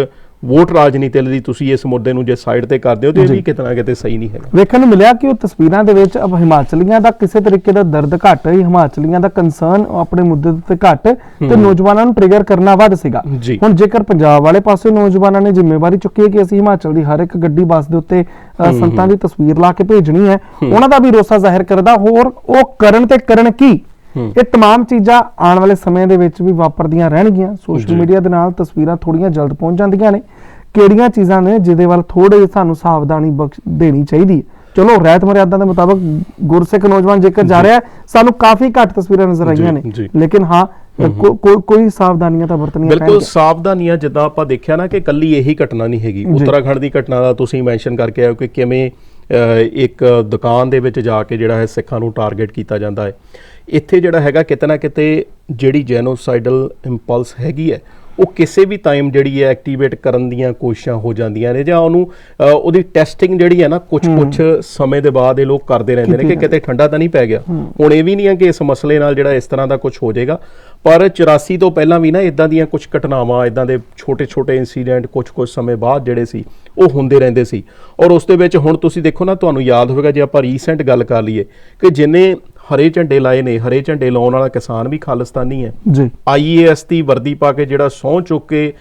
ਵੋਟ ਰਾਜਨੀਤੀ ਲਈ ਤੁਸੀਂ ਇਸ ਮੁੱਦੇ ਨੂੰ ਜੇ ਸਾਈਡ ਤੇ ਕਰਦੇ ਹੋ ਤੇ ਇਹ। ਵੀ ਕਿਤੇ ਨਾ ਕਿਤੇ ਸਹੀ ਨਹੀਂ ਹੈਗਾ। ਵੇਖਣ ਨੂੰ ਮਿਲਿਆ ਕਿ ਉਹ ਤਸਵੀਰਾਂ ਦੇ ਵਿੱਚ ਅਬ ਹਿਮਾਚਲੀਆਂ ਦਾ ਕਿਸੇ ਤਰੀਕੇ ਦਾ ਦਰਦ ਘੱਟ ਹੈ ਹਿਮਾਚਲੀਆਂ ਦਾ ਕੰਸਰਨ ਆਪਣੇ ਮੁੱਦੇ ਤੇ ਘੱਟ ਤੇ ਨੌਜਵਾਨਾਂ ਨੂੰ ਟ੍ਰਿਗਰ ਕਰਨਾ ਵੱਧ ਸੀਗਾ। ਹੁਣ ਜੇਕਰ ਪੰਜਾਬ ਵਾਲੇ ਪਾਸੇ ਨੌਜਵਾਨਾਂ ਨੇ ਜ਼ਿੰਮੇਵਾਰੀ ਚੁੱਕੀ ਹੈ ਕਿ ਅਸੀਂ ਹਿਮਾਚਲ ਦੀ ਹਰ ਇੱਕ ਗੱਡੀ ਬੱਸ ਦੇ ਉੱਤੇ ਸੰਤਾਂ ਦੀ ਤਸਵੀਰ ਲਾ ਕੇ ਭੇਜਣੀ ਹੈ। ਉਹਨਾਂ ਦਾ ਵੀ ਰੋਸਾ ਜ਼ਾਹਿਰ ਕਰਦਾ ਹੋਰ ਉਹ ਕਰਨ ਤੇ ਕਰਨ ਕੀ? ਇਹ तमाम ਚੀਜ਼ਾਂ ਆਉਣ ਵਾਲੇ ਸਮੇਂ ਦੇ ਵਿੱਚ ਵੀ ਵਾਪਰਦੀਆਂ ਰਹਿਣਗੀਆਂ ਸੋਸ਼ਲ ਜੀ। ਮੀਡੀਆ ਦੇ ਨਾਲ ਤਸਵੀਰਾਂ ਥੋੜੀਆਂ ਜਲਦ ਪਹੁੰਚ ਜਾਂਦੀਆਂ ਨੇ ਕਿਹੜੀਆਂ ਚੀਜ਼ਾਂ ਨੇ ਜਿਹਦੇ ਵੱਲ ਥੋੜੇ ਸਾਨੂੰ ਸਾਵਧਾਨੀ ਬਖਸ਼ ਦੇਣੀ ਚਾਹੀਦੀ ਹੈ ਚਲੋ ਰਹਿਤ ਮਰਿਆਦਾ ਦੇ ਮੁਤਾਬਕ ਗੁਰਸਿੱਖ ਨੌਜਵਾਨ ਜੇਕਰ ਜਾ ਰਿਹਾ ਹੈ, ਸਾਨੂੰ ਕਾਫੀ ਘੱਟ ਤਸਵੀਰਾਂ ਨਜ਼ਰ ਆਈਆਂ ਨੇ ਜੀ, ਜੀ। ਲੇਕਿਨ ਹਾਂ ਕੋ- ਕੋਈ ਕੋਈ ਸਾਵਧਾਨੀਆਂ ਤਾਂ ਵਰਤਣੀਆਂ ਬਿਲਕੁਲ ਪੈਣਗੀਆਂ ਸਾਵਧਾਨੀਆਂ ਜਿੱਦਾਂ ਆਪਾਂ ਦੇਖਿਆ ਨਾ ਕਿ ਕੱਲੀ ਇਹੀ ਘਟਨਾ ਨਹੀਂ ਹੈਗੀ ਜੀ। ਉੱਤਰਾਖੰਡ ਦੀ ਘਟਨਾ ਦਾ ਤੁਸੀਂ ਮੈਂਸ਼ਨ ਕਰਕੇ ਆਏ ਹੋ ਕਿ ਕਿਵੇਂ ਅਹ, ਇੱਕ ਦੁਕਾਨ ਦੇ ਵਿੱਚ ਜਾ ਕੇ ਜਿਹੜਾ ਹੈ ਸਿੱਖਾਂ ਨੂੰ ਟਾਰਗੇਟ ਕੀਤਾ ਜਾਂਦਾ ਹੈ ਇੱਥੇ ਜਿਹੜਾ ਹੈਗਾ ਕਿਤੇ ਨਾ ਕਿਤੇ ਜਿਹੜੀ ਜੈਨੋਸਾਈਡਲ ਇੰਪਲਸ ਹੈਗੀ ਹੈ ਉਹ ਕਿਸੇ ਵੀ ਟਾਈਮ ਜਿਹੜੀ ਹੈ ਐਕਟੀਵੇਟ ਕਰਨ ਦੀਆਂ ਕੋਸ਼ਿਸ਼ਾਂ ਹੋ ਜਾਂਦੀਆਂ ਨੇ ਜਾਂ ਉਹਨੂੰ ਉਹਦੀ ਟੈਸਟਿੰਗ ਜਿਹੜੀ ਹੈ ਨਾ ਕੁਝ ਕੁਝ ਸਮੇਂ ਦੇ ਬਾਅਦ ਇਹ ਲੋਕ ਕਰਦੇ ਰਹਿੰਦੇ ਨੇ ਕਿ ਕੀਤੀ ਕਿਤੇ ਠੰਡਾ ਤਾਂ ਨਹੀਂ ਪੈ ਗਿਆ। ਹੁਣ ਇਹ ਵੀ ਨਹੀਂ ਹੈ ਕਿ ਇਸ ਮਸਲੇ ਨਾਲ ਜਿਹੜਾ ਇਸ ਤਰ੍ਹਾਂ ਦਾ ਕੁਝ ਹੋ ਜਾਏਗਾ ਪਰ 84 ਤੋਂ ਪਹਿਲਾਂ ਵੀ ਨਾ ਇਦਾਂ ਦੀਆਂ ਕੁਝ ਘਟਨਾਵਾਂ ਇਦਾਂ ਦੇ ਛੋਟੇ-ਛੋਟੇ ਇਨਸੀਡੈਂਟ ਕੁਝ-ਕੁਝ ਸਮੇਂ ਬਾਅਦ ਜਿਹੜੇ ਸੀ ਉਹ ਹੁੰਦੇ ਰਹਿੰਦੇ ਸੀ। ਔਰ ਉਸ ਦੇ ਵਿੱਚ ਹੁਣ ਤੁਸੀਂ ਦੇਖੋ ਨਾ ਤੁਹਾਨੂੰ ਯਾਦ ਹੋਵੇਗਾ ਜੇ ਆਪਾਂ ਰੀਸੈਂਟ ਗੱਲ ਕਰ ਲਈਏ ਕਿ ਜਿਨੇ ਹਰੇ ਝੰਡੇ ਲਾਏ ਨੇ ਹਰੇ ਝੰਡੇ ਲਾਉਣ ਵਾਲਾ ਕਿਸਾਨ ਵੀ ਖਾਲਿਸਤਾਨੀ ਹੈ। ਜੀ। ਆਈਏਐਸ ਦੀ ਵਰਦੀ ਪਾ ਕੇ ਜਿਹੜਾ ਸਹੁੰ ਚੁੱਕ ਕੇ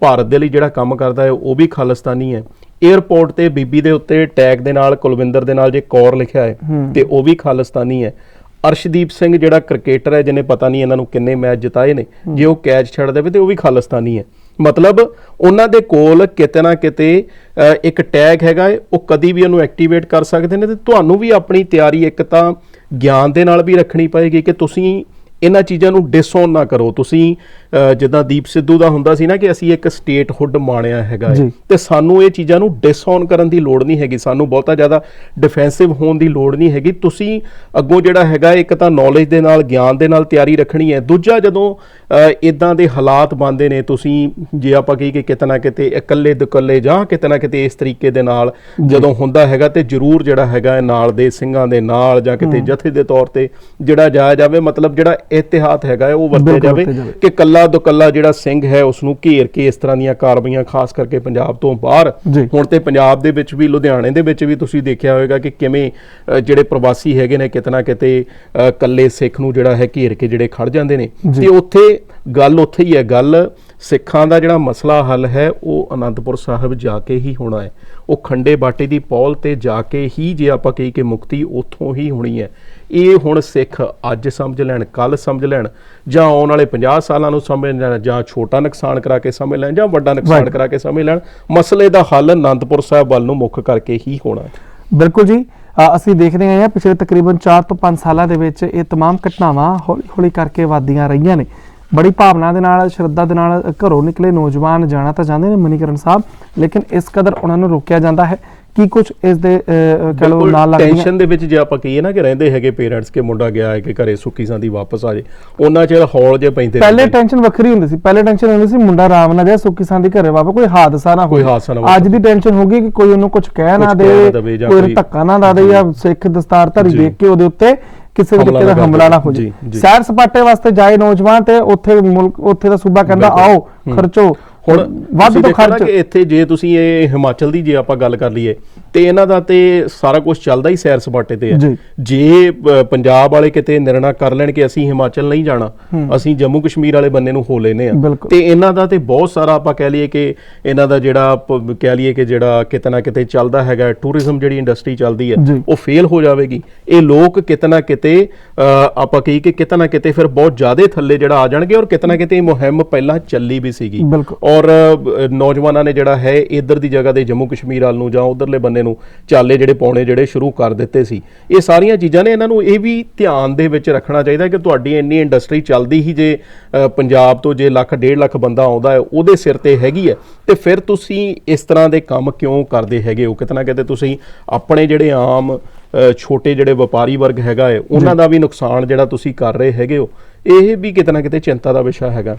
ਭਾਰਤ ਦੇ ਲਈ ਜਿਹੜਾ ਕੰਮ ਕਰਦਾ ਹੈ ਉਹ ਵੀ ਖਾਲਿਸਤਾਨੀ ਹੈ। 에ਅਰਪੋਰਟ ਤੇ ਬੀਬੀ ਦੇ ਉੱਤੇ ਟੈਗ ਦੇ ਨਾਲ ਕੁਲਵਿੰਦਰ ਦੇ ਨਾਲ ਜੇ ਕੌਰ ਲਿਖਿਆ ਹੈ ਤੇ ਉਹ ਵੀ ਖਾਲਿਸਤਾਨੀ ਹੈ। ਅਰਸ਼ਦੀਪ ਸਿੰਘ ਜਿਹੜਾ ਕ੍ਰਿਕਟਰ ਹੈ ਜਿਹਨੇ ਪਤਾ ਨਹੀਂ ਇਹਨਾਂ ਨੂੰ ਕਿੰਨੇ ਮੈਚ ਜਿਤਾਏ ਨੇ ਜੇ ਉਹ ਕੈਚ ਛੱਡ ਦੇਵੇ ਤੇ ਉਹ ਵੀ ਖਾਲਿਸਤਾਨੀ ਹੈ। ਮਤਲਬ ਉਹਨਾਂ ਦੇ ਕੋਲ ਕਿਤੇ ਨਾ ਕਿਤੇ ਇੱਕ ਟੈਗ ਹੈਗਾ ਉਹ ਕਦੀ ਵੀ ਉਹਨੂੰ ਐਕਟੀਵੇਟ ਕਰ ਸਕਦੇ ਨੇ ਤੇ ਤੁਹਾਨੂੰ ਵੀ ਆਪਣੀ ਤਿਆਰੀ ਇੱਕ ਤਾਂ ਗਿਆਨ ਦੇ ਨਾਲ ਵੀ ਰੱਖਣੀ ਪਏਗੀ ਕਿ ਤੁਸੀਂ ਇਹਨਾਂ ਚੀਜ਼ਾਂ ਨੂੰ ਡਿਸਓਨ ਨਾ ਕਰੋ। ਤੁਸੀਂ ਜਿੱਦਾਂ ਦੀਪ ਸਿੱਧੂ ਦਾ ਹੁੰਦਾ ਸੀ ਨਾ ਕਿ ਅਸੀਂ ਇੱਕ ਸਟੇਟਹੁੱਡ ਮਾਣਿਆ ਹੈਗਾ। ਤੇ ਸਾਨੂੰ ਇਹ ਚੀਜ਼ਾਂ ਨੂੰ ਡਿਸਓਨ ਕਰਨ ਦੀ ਲੋੜ ਨਹੀਂ ਹੈਗੀ। ਸਾਨੂੰ ਬਹੁਤਾ ਜ਼ਿਆਦਾ ਡਿਫੈਂਸਿਵ ਹੋਣ ਦੀ ਲੋੜ ਨਹੀਂ ਹੈਗੀ। ਤੁਸੀਂ ਅੱਗੋਂ ਜਿਹੜਾ ਹੈਗਾ ਇੱਕ ਤਾਂ ਨੌਲੇਜ ਦੇ ਨਾਲ ਗਿਆਨ ਦੇ ਨਾਲ ਤਿਆਰੀ ਰੱਖਣੀ ਹੈ। ਦੂਜਾ ਜਦੋਂ ਇਦਾਂ ਦੇ ਹਾਲਾਤ ਬਣਦੇ ਨੇ ਤੁਸੀਂ ਜੇ ਆਪਾਂ ਕਹੀ ਕਿ ਕਿਤੇ ਨਾ ਕਿਤੇ ਇਕੱਲੇ ਦੁਕੱਲੇ ਜਾਂ ਕਿਤੇ ਨਾ ਕਿਤੇ ਇਸ ਤਰੀਕੇ ਦੇ ਨਾਲ ਜਦੋਂ ਹੁੰਦਾ ਹੈਗਾ ਤੇ ਜ਼ਰੂਰ ਜਿਹੜਾ ਹੈਗਾ ਨਾਲ ਦੇ ਸਿੰਘਾਂ ਦੇ ਨਾਲ ਜਾਂ ਕਿਤੇ ਜਥੇ ਦੇ ਤੌਰ ਤੇ ਜਿਹੜਾ ਜਾਇਆ ਜਾਵੇ ਮਤਲਬ ਜਿਹੜਾ ਇਤਿਹਾਤ ਹੈਗਾ ਹੈ ਉਹ ਵਰਤਿਆ ਜਾਵੇ। ਕਿ ਕੱਲਾ ਦੋ ਕੱਲਾ ਜਿਹੜਾ ਸਿੰਘ ਹੈ ਉਸ ਨੂੰ ਘੇਰ ਕੇ ਇਸ ਤਰ੍ਹਾਂ ਦੀਆਂ ਕਾਰਵਾਈਆਂ ਖਾਸ ਕਰਕੇ ਪੰਜਾਬ ਤੋਂ ਬਾਹਰ। ਹੁਣ ਤੇ ਪੰਜਾਬ ਦੇ ਵਿੱਚ ਵੀ ਲੁਧਿਆਣੇ ਦੇ ਵਿੱਚ ਵੀ ਤੁਸੀਂ ਦੇਖਿਆ ਹੋਵੇਗਾ ਕਿ ਕਿਵੇਂ ਜਿਹੜੇ ਪ੍ਰਵਾਸੀ ਹੈਗੇ ਨੇ ਕਿਤਨਾ ਕਿਤੇ ਕੱਲੇ ਸਿੱਖ ਨੂੰ ਜਿਹੜਾ ਹੈ ਘੇਰ ਕੇ ਜਿਹੜੇ ਖੜ ਜਾਂਦੇ ਨੇ। ਤੇ ਉੱਥੇ ਗੱਲ ਉੱਥੇ ਹੀ ਹੈ ਗੱਲ ਸਿੱਖਾਂ ਦਾ ਜਿਹੜਾ ਮਸਲਾ ਹੱਲ ਹੈ ਉਹ ਅਨੰਦਪੁਰ ਸਾਹਿਬ ਜਾ ਕੇ ਹੀ ਹੋਣਾ ਹੈ ਉਹ ਖੰਡੇ ਬਾਟੇ ਦੀ ਪੌਲ ਤੇ ਜਾ ਕੇ ਹੀ ਜੇ ਆਪਾਂ ਕਹੀ ਕਿ ਮੁਕਤੀ ਉੱਥੋਂ ਹੀ ਹੋਣੀ ਹੈ ਇਹ ਹੁਣ ਸਿੱਖ ਅੱਜ ਸਮਝ ਲੈਣ ਕੱਲ ਸਮਝ ਲੈਣ ਜਾਂ ਆਉਣ ਵਾਲੇ 50 ਸਾਲਾਂ ਨੂੰ ਸਮਝ ਲੈਣ ਜਾਂ ਛੋਟਾ ਨੁਕਸਾਨ ਕਰਾ ਕੇ ਸਮਝ ਲੈਣ ਜਾਂ ਵੱਡਾ ਨੁਕਸਾਨ Right. ਕਰਾ ਕੇ ਸਮਝ ਲੈਣ ਮਸਲੇ ਦਾ ਹੱਲ ਅਨੰਦਪੁਰ ਸਾਹਿਬ ਵੱਲ ਨੂੰ ਮੁੱਖ ਕਰਕੇ ਹੀ ਹੋਣਾ ਹੈ ਬਿਲਕੁਲ ਜੀ ਅ, ਅਸੀਂ ਦੇਖਦੇ ਆਏ ਹਾਂ ਪਿਛਲੇ ਤਕਰੀਬਨ 4 ਤੋਂ 5 ਸਾਲਾਂ ਦੇ ਵਿੱਚ ਇਹ तमाम ਘਟਨਾਵਾਂ ਹੌਲੀ ਹੌਲੀ ਕਰਕੇ ਵਧਦੀਆਂ ਰਹੀਆਂ ਨੇ ਬੜੀ ਭਾਵਨਾ ਦੇ ਨਾਲ ਸ਼ਰਧਾ ਦੇ ਨਾਲ ਘਰੋਂ ਨਿਕਲੇ ਨੌਜਵਾਨ ਜਾਣਾ ਤਾਂ ਚਾਹੁੰਦੇ ਨੇ ਮਨੀਕਰਨ ਸਾਹਿਬ ਲੇਕਿਨ ਇਸ ਕਦਰ ਉਹਨਾਂ ਨੂੰ ਰੋਕਿਆ ਜਾਂਦਾ ਹੈ ਕੀ ਕੁਝ ਇਸ ਦੇ ਕਹਿ ਬਿਲਕੁਲ ਨਾਲ ਲੱਗਦੀਆਂ ਟੈਨਸ਼ਨ ਦੇ ਵਿੱਚ ਜੇ ਆਪਾਂ ਕਹੀਏ ਨਾ ਕਿ ਰਹਿੰਦੇ ਹੈਗੇ ਪੇਰੈਂਟਸ ਕਿ ਮੁੰਡਾ ਗਿਆ ਹੈ ਕਿ ਘਰੇ ਸੁੱਕੀ ਸੰਦੀ ਵਾਪਸ ਆ ਜੇ ਉਹਨਾਂ ਚਿਰ ਹੌਲ ਜੇ ਪੈਂਦੇ ਪਹਿਲੇ। ਟੈਨਸ਼ਨ ਵੱਖਰੀ ਹੁੰਦੀ ਸੀ ਪਹਿਲੇ ਟੈਨਸ਼ਨ ਹੁੰਦੀ ਸੀ ਮੁੰਡਾ ਆਰਾਮ ਨਾਲ ਜਾਏ ਸੁੱਕੀ ਸਾਂਦੀ ਘਰੇ ਵਾਪਸ ਕੋਈ ਹਾਦਸਾ ਨਾ ਕੋਈ ਹੋਵੇ ਹਾਦਸਾ ਨਾ ਵਾਪਰੇ। ਅੱਜ ਦੀ ਟੈਨਸ਼ਨ ਹੋ ਗਈ ਕਿ ਕੋਈ ਉਹਨੂੰ ਕੁਝ ਕਹਿ ਨਾ ਦੇ ਜਾਂ ਕੋਈ ਧੱਕਾ ਨਾ ਲਾ ਦੇ ਜਾਂ ਸਿੱਖ ਦਸਤਾਰ ਧਾਰੀ ਜੀ। ਦੇਖ ਕੇ ਉਹਦੇ ਉੱਤੇ ਕਿਸੇ ਵੀ ਤਰੀਕੇ ਦਾ ਹਮਲਾ ਨਾ। ਹੋ ਜੀ, ਜਾਏ। ਸੈਰ ਸਪਾਟੇ ਵਾਸਤੇ ਜਾਏ ਨੌਜਵਾਨ ਤੇ ਉੱਥੇ ਮੁਲਕ ਉੱਥੇ ਦਾ ਸੂਬਾ ਕਹਿੰਦਾ। ਆਓ। ਖਰਚੋ ਹੁਣ ਵੱਧ ਤੋਂ ਖਰਚ ਇੱਥੇ ਜੇ ਤੁਸੀਂ ਇਹ ਹਿਮਾਚਲ ਦੀ ਜੇ ਆਪਾਂ ਗੱਲ ਕਰ ਲਈਏ ਤੇ ਇਹਨਾਂ ਦਾ ਤੇ ਸਾਰਾ ਕੁਝ ਚੱਲਦਾ ਹੀ ਸੈਰ ਸਪਾਟੇ ਤੇ ਹੈ ਜੀ। ਪੰਜਾਬ ਵਾਲੇ ਕਿਤੇ ਨਿਰਣਾ ਕਰ ਲੈਣ ਕਿ ਅਸੀਂ ਹਿਮਾਚਲ ਨਹੀਂ ਜਾਣਾ ਅਸੀਂ ਜੰਮੂ ਕਸ਼ਮੀਰ ਵਾਲੇ ਬੰਨੇ ਨੂੰ ਹੋ ਲੈਨੇ ਆ। ਤੇ ਇਹਨਾਂ ਦਾ ਤੇ ਬਹੁਤ ਸਾਰਾ ਆਪਾਂ ਕਹਿ ਲਈਏ ਕਿ ਇਹਨਾਂ ਦਾ ਜਿਹੜਾ ਕਹਿ ਲਈਏ ਕਿ ਜਿਹੜਾ ਕਿਤੇ ਨਾ ਕਿਤੇ ਚੱਲਦਾ ਹੈਗਾ ਟੂਰਿਜ਼ਮ ਜਿਹੜੀ ਇੰਡਸਟਰੀ ਚੱਲਦੀ ਹੈ। ਉਹ ਫੇਲ ਹੋ ਜਾਵੇਗੀ ਇਹ ਲੋਕ ਕਿਤੇ ਨਾ ਕਿਤੇ ਆਪਾਂ ਕਹੀ ਕਿ ਕਿਤੇ ਨਾ ਕਿਤੇ ਫਿਰ ਬਹੁਤ ਜ਼ਿਆਦਾ ਥੱਲੇ ਜਿਹੜਾ ਆ ਜਾਣਗੇ ਔਰ ਕਿਤੇ ਨਾ ਕਿਤੇ ਇਹ ਮੁਹਿੰਮ ਪਹਿਲਾਂ ਚੱਲੀ ਵੀ ਸੀਗੀ। ਔਰ ਨੌਜਵਾਨਾਂ ਨੇ ਜਿਹੜਾ ਹੈ, ਇਧਰ ਦੀ ਜਗ੍ਹਾ ਦੇ ਜੰਮੂ ਕਸ਼ਮੀਰ ਵਾਲ ਨੂੰ ਜਾਂ ਉਧਰਲੇ ਬੰਨੇ ਨੂੰ ਚਾਲੇ ਜਿਹੜੇ ਪਾਉਣੇ ਜਿਹੜੇ ਸ਼ੁਰੂ ਕਰ ਦਿੱਤੇ ਸੀ। ਇਹ ਸਾਰੀਆਂ ਚੀਜ਼ਾਂ ਨੇ ਇਹਨਾਂ ਨੂੰ ਇਹ ਵੀ ਧਿਆਨ ਦੇ ਵਿੱਚ ਰੱਖਣਾ ਚਾਹੀਦਾ ਕਿ ਤੁਹਾਡੀ ਇੰਨੀ ਇੰਡਸਟਰੀ ਚੱਲਦੀ ਹੀ ਜੇ ਪੰਜਾਬ ਤੋਂ ਜੇ ਲੱਖ, ਡੇਢ ਲੱਖ ਬੰਦਾ ਆਉਂਦਾ ਹੈ, ਉਹਦੇ ਸਿਰ ਤੇ ਹੈਗੀ ਹੈ। ਤੇ ਫਿਰ ਤੁਸੀਂ ਇਸ ਤਰ੍ਹਾਂ ਦੇ ਕੰਮ ਕਿਉਂ ਕਰਦੇ ਹੈਗੇ ਹੋ? ਕਿਤੇ ਨਾ ਕਿਤੇ ਤੁਸੀਂ ਆਪਣੇ ਜਿਹੜੇ ਆਮ ਛੋਟੇ ਜਿਹੜੇ ਵਪਾਰੀ ਵਰਗ ਹੈਗਾ ਹੈ, ਉਹਨਾਂ ਦਾ ਵੀ ਨੁਕਸਾਨ ਜਿਹੜਾ ਤੁਸੀਂ ਕਰ ਰਹੇ ਹੈਗੇ ਹੋ, ਇਹ ਵੀ ਕਿਤੇ ਨਾ ਕਿਤੇ ਚਿੰਤਾ ਦਾ ਵਿਸ਼ਾ ਹੈਗਾ।